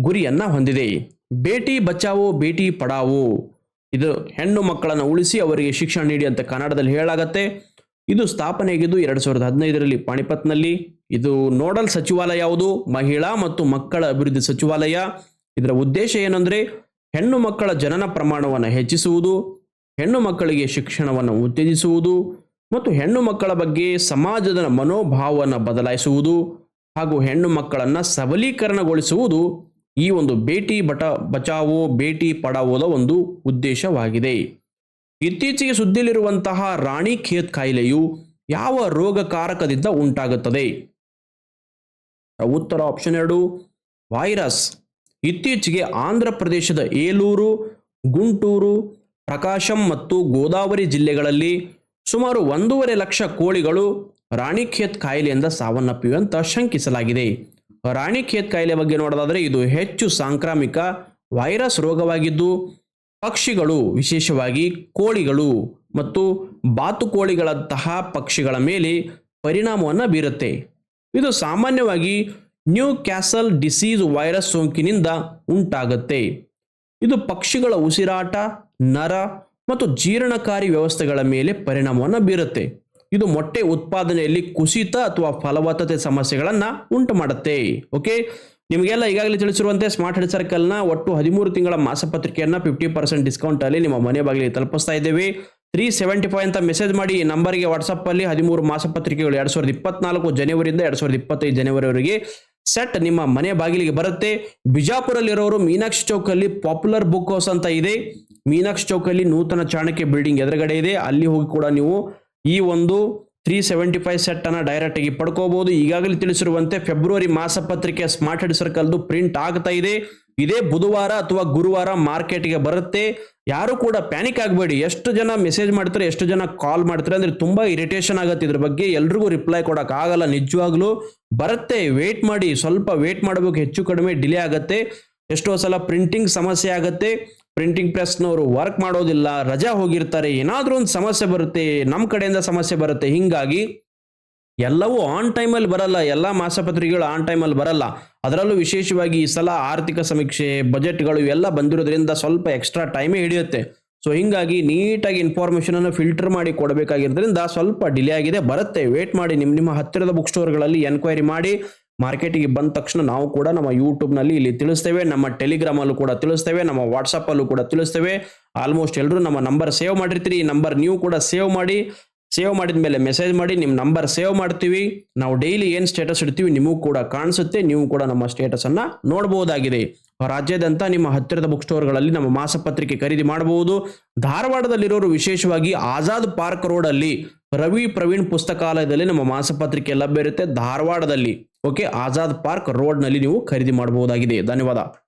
ಗುರಿಯನ್ನ ಹೊಂದಿದೆ. ಬೇಟಿ ಬಚಾವೋ, ಬೇಟಿ ಪಡಾವೋ ಇದು ಹೆಣ್ಣು ಮಕ್ಕಳನ್ನು ಉಳಿಸಿ ಅವರಿಗೆ ಶಿಕ್ಷಣ ನೀಡಿ ಅಂತ ಕನ್ನಡದಲ್ಲಿ ಹೇಳಾಗತ್ತೆ ಇದು ಸ್ಥಾಪನೆಯಾಗಿದ್ದು ಎರಡು ಸಾವಿರದ ಹದಿನೈದರಲ್ಲಿ ಪಾಣಿಪತ್ನಲ್ಲಿ. ಇದು ನೋಡಲ್ ಸಚಿವಾಲಯ ಯಾವುದು? ಮಹಿಳಾ ಮತ್ತು ಮಕ್ಕಳ ಅಭಿವೃದ್ಧಿ ಸಚಿವಾಲಯ. ಇದರ ಉದ್ದೇಶ ಏನಂದ್ರೆ ಹೆಣ್ಣು ಮಕ್ಕಳ ಜನನ ಪ್ರಮಾಣವನ್ನು ಹೆಚ್ಚಿಸುವುದು, ಹೆಣ್ಣು ಮಕ್ಕಳಿಗೆ ಶಿಕ್ಷಣವನ್ನು ಉತ್ತೇಜಿಸುವುದು ಮತ್ತು ಹೆಣ್ಣು ಮಕ್ಕಳ ಬಗ್ಗೆ ಸಮಾಜದ ಮನೋಭಾವವನ್ನು ಬದಲಾಯಿಸುವುದು ಹಾಗೂ ಹೆಣ್ಣು ಮಕ್ಕಳನ್ನು ಸಬಲೀಕರಣಗೊಳಿಸುವುದು ಈ ಒಂದು ಬೇಟಿ ಬಟ, ಬಚಾವೋ, ಬೇಟಿ ಪಡಾವೋದ ಒಂದು ಉದ್ದೇಶವಾಗಿದೆ. ಇತ್ತೀಚೆಗೆ ಸುದ್ದಿಯಲ್ಲಿರುವಂತಹ ರಾಣಿ ಖೇತ್ ಕಾಯಿಲೆಯು ಯಾವ ರೋಗಕಾರಕದಿಂದ ಉಂಟಾಗುತ್ತದೆ? ಉತ್ತರ ಆಪ್ಷನ್ ಎರಡು, ವೈರಸ್. ಇತ್ತೀಚೆಗೆ ಆಂಧ್ರ ಪ್ರದೇಶದ ಏಲೂರು, ಗುಂಟೂರು, ಪ್ರಕಾಶಂ ಮತ್ತು ಗೋದಾವರಿ ಜಿಲ್ಲೆಗಳಲ್ಲಿ ಸುಮಾರು ಒಂದೂವರೆ ಲಕ್ಷ ಕೋಳಿಗಳು ರಾಣಿಖೇತ್ ಕಾಯಿಲೆಯಿಂದ ಸಾವನ್ನಪ್ಪಿವೆ ಅಂತ ಶಂಕಿಸಲಾಗಿದೆ ರಾಣಿಖೇತ್ ಕಾಯಿಲೆ ಬಗ್ಗೆ ನೋಡೋದಾದರೆ ಇದು ಹೆಚ್ಚು ಸಾಂಕ್ರಾಮಿಕ ವೈರಸ್ ರೋಗವಾಗಿದ್ದು ಪಕ್ಷಿಗಳು, ವಿಶೇಷವಾಗಿ ಕೋಳಿಗಳು ಮತ್ತು ಬಾತುಕೋಳಿಗಳಂತಹ ಪಕ್ಷಿಗಳ ಮೇಲೆ ಪರಿಣಾಮವನ್ನು ಬೀರುತ್ತೆ. ಇದು ಸಾಮಾನ್ಯವಾಗಿ ನ್ಯೂ ಕ್ಯಾಸಲ್ ಡಿಸೀಸ್ ವೈರಸ್ ಸೋಂಕಿನಿಂದ ಉಂಟಾಗುತ್ತೆ. ಇದು ಪಕ್ಷಿಗಳ ಉಸಿರಾಟ, ನರ ಮತ್ತು ಜೀರ್ಣಕಾರಿ ವ್ಯವಸ್ಥೆಗಳ ಮೇಲೆ ಪರಿಣಾಮವನ್ನು ಬೀರುತ್ತೆ. ಇದು ಮೊಟ್ಟೆ ಉತ್ಪಾದನೆಯಲ್ಲಿ ಕುಸಿತ ಅಥವಾ ಫಲವತ್ತತೆ ಸಮಸ್ಯೆಗಳನ್ನು ಉಂಟು ಮಾಡುತ್ತೆ ಓಕೆ ನಿಮಗೆಲ್ಲ ಈಗಾಗಲೇ ತಿಳಿಸಿರುವಂತೆ ಸ್ಮಾರ್ಟ್ ಹೆಡ್ ಸರ್ಕಲ್ನ ಒಟ್ಟು ಹದಿಮೂರು ತಿಂಗಳ ಮಾಸಪತ್ರಿಕೆಯನ್ನು ಫಿಫ್ಟಿ ಪರ್ಸೆಂಟ್ ಡಿಸ್ಕೌಂಟಲ್ಲಿ ನಿಮ್ಮ ಮನೆ ಬಾಗಿಲಿಗೆ ತಲುಪಿಸ್ತಾ ಇದ್ದೀವಿ. ತ್ರೀ ಸೆವೆಂಟಿ ಫೈವ್ ಅಂತ ಮೆಸೇಜ್ ಮಾಡಿ, ಈ ನಂಬರ್ಗೆ ವಾಟ್ಸಪ್ಪಲ್ಲಿ ಹದಿಮೂರು ಮಾಸಪತ್ರಿಕೆಗಳು ಎರಡು ಸಾವಿರದ ಇಪ್ಪತ್ನಾಲ್ಕು ಜನವರಿಯಿಂದ ಎರಡು ಸಾವಿರದ ಇಪ್ಪತ್ತೈದು ಜನವರಿವರೆಗೆ ಸೆಟ್ ನಿಮ್ಮ ಮನೆ ಬಾಗಿಲಿಗೆ ಬರುತ್ತೆ. ಬಿಜಾಪುರಲ್ಲಿರೋರು ಮೀನಾಕ್ಷಿ ಚೌಕಲ್ಲಿ ಪಾಪ್ಯುಲರ್ ಬುಕ್ ಹೌಸ್ ಅಂತ ಇದೆ. ಮೀನಾಕ್ಷಿ ಚೌಕಲ್ಲಿ ನೂತನ ಚಾಣಕ್ಯ ಬಿಲ್ಡಿಂಗ್ ಎದುರುಗಡೆ ಇದೆ. ಅಲ್ಲಿ ಹೋಗಿ ಕೂಡ ನೀವು ಈ ಒಂದು ತ್ರೀ ಸೆವೆಂಟಿ ಫೈವ್ ಸೆಟ್ ಅನ್ನ ಡೈರೆಕ್ಟ್ ಆಗಿ ಪಡ್ಕೋಬಹುದು ಈಗಾಗಲೇ ತಿಳಿಸಿರುವಂತೆ ಫೆಬ್ರವರಿ ಮಾಸಪತ್ರಿಕೆ ಸ್ಮಾರ್ಟ್ ಹೆಡ್ ಸರ್ಕಲ್ದು ಪ್ರಿಂಟ್ ಆಗ್ತಾ ಇದೆ. ಇದೇ ಬುಧವಾರ ಅಥವಾ ಗುರುವಾರ ಮಾರ್ಕೆಟ್ಗೆ ಬರುತ್ತೆ. ಯಾರು ಕೂಡ ಪ್ಯಾನಿಕ್ ಆಗಬೇಡಿ. ಎಷ್ಟು ಜನ ಮೆಸೇಜ್ ಮಾಡ್ತಾರೆ, ಎಷ್ಟು ಜನ ಕಾಲ್ ಮಾಡ್ತಾರೆ ಅಂದ್ರೆ ತುಂಬಾ ಇರಿಟೇಷನ್ ಆಗುತ್ತೆ ಇದ್ರ ಬಗ್ಗೆ. ಎಲ್ರಿಗೂ ರಿಪ್ಲೈ ಕೊಡಕ್ ಆಗಲ್ಲ, ನಿಜವಾಗ್ಲೂ. ಬರುತ್ತೆ ವೇಟ್ ಮಾಡಿ. ಸ್ವಲ್ಪ ವೇಟ್ ಮಾಡಬೇಕು, ಹೆಚ್ಚು ಕಡಿಮೆ ಡಿಲೇ ಆಗುತ್ತೆ. ಎಷ್ಟೋ ಸಲ ಪ್ರಿಂಟಿಂಗ್ ಸಮಸ್ಯೆ ಆಗುತ್ತೆ. ಪ್ರಿಂಟಿಂಗ್ ಪ್ರೆಸ್ನವರು ವರ್ಕ್ ಮಾಡೋದಿಲ್ಲ, ರಜಾ ಹೋಗಿರ್ತಾರೆ, ಏನಾದರೂ ಒಂದು ಸಮಸ್ಯೆ ಬರುತ್ತೆ ನಮ್ಮ ಕಡೆಯಿಂದ ಸಮಸ್ಯೆ ಬರುತ್ತೆ, ಹಿಂಗಾಗಿ ಎಲ್ಲವೂ ಆನ್ ಟೈಮಲ್ಲಿ ಬರಲ್ಲ, ಎಲ್ಲ ಮಾಸಪತ್ರಿಕೆಗಳು ಆನ್ ಟೈಮಲ್ಲಿ ಬರಲ್ಲ. ಅದರಲ್ಲೂ ವಿಶೇಷವಾಗಿ ಈ ಸಲ ಆರ್ಥಿಕ ಸಮೀಕ್ಷೆ ಬಜೆಟ್ಗಳು ಇವೆಲ್ಲ ಬಂದಿರೋದ್ರಿಂದ ಸ್ವಲ್ಪ ಎಕ್ಸ್ಟ್ರಾ ಟೈಮೇ ಹಿಡಿಯುತ್ತೆ. ಸೊ ಹಿಂಗಾಗಿ ನೀಟಾಗಿ ಇನ್ಫಾರ್ಮೇಷನ್ ಅನ್ನು ಫಿಲ್ಟರ್ ಮಾಡಿ ಕೊಡಬೇಕಾಗಿರೋದ್ರಿಂದ ಸ್ವಲ್ಪ ಡಿಲೇ ಆಗಿದೆ. ಬರುತ್ತೆ ವೇಟ್ ಮಾಡಿ ನಿಮ್ಮ ನಿಮ್ಮ ಹತ್ತಿರದ ಬುಕ್ ಸ್ಟೋರ್ಗಳಲ್ಲಿ ಎನ್ಕ್ವೈರಿ ಮಾಡಿ ಮಾರ್ಕೆಟಿಗೆ ಬಂದ ತಕ್ಷಣ ನಾವು ಕೂಡ ನಮ್ಮ ಯೂಟ್ಯೂಬ್ನಲ್ಲಿ ಇಲ್ಲಿ ತಿಳಿಸ್ತೇವೆ, ನಮ್ಮ ಟೆಲಿಗ್ರಾಮಲ್ಲೂ ಕೂಡ ತಿಳಿಸ್ತೇವೆ, ನಮ್ಮ ವಾಟ್ಸಪ್ಪಲ್ಲೂ ಕೂಡ ತಿಳಿಸ್ತೇವೆ. ಆಲ್ಮೋಸ್ಟ್ ಎಲ್ಲರೂ ನಮ್ಮ ನಂಬರ್ ಸೇವ್ ಮಾಡಿರ್ತೀರಿ, ಈ ನಂಬರ್ ನೀವು ಕೂಡ ಸೇವ್ ಮಾಡಿ ಸೇವ್ ಮಾಡಿದ ಮೇಲೆ ಮೆಸೇಜ್ ಮಾಡಿ, ನಿಮ್ಮ ನಂಬರ್ ಸೇವ್ ಮಾಡ್ತೀವಿ. ನಾವು ಡೈಲಿ ಏನು ಸ್ಟೇಟಸ್ ಇಡ್ತೀವಿ ನಿಮಗೂ ಕೂಡ ಕಾಣಿಸುತ್ತೆ, ನೀವು ಕೂಡ ನಮ್ಮ ಸ್ಟೇಟಸ್ ಅನ್ನ ನೋಡಬಹುದಾಗಿದೆ ರಾಜ್ಯಾದ್ಯಂತ ನಿಮ್ಮ ಹತ್ತಿರದ ಬುಕ್ ಸ್ಟೋರ್ಗಳಲ್ಲಿ ನಮ್ಮ ಮಾಸಪತ್ರಿಕೆ ಖರೀದಿ ಮಾಡಬಹುದು. ಧಾರವಾಡದಲ್ಲಿರೋರು ವಿಶೇಷವಾಗಿ ಆಜಾದ್ ಪಾರ್ಕ್ ರೋಡ್ ಅಲ್ಲಿ ರವಿ ಪ್ರವೀಣ್ ಪುಸ್ತಕಾಲಯದಲ್ಲಿ ನಮ್ಮ ಮಾಸಪತ್ರಿಕೆ ಲಭ್ಯ ಇರುತ್ತೆ, ಧಾರವಾಡದಲ್ಲಿ. ಓಕೆ ಆಜಾದ್ ಪಾರ್ಕ್ ರೋಡ್ನಲ್ಲಿ ನೀವು ಖರೀದಿ ಮಾಡಬಹುದಾಗಿದೆ. ಧನ್ಯವಾದ.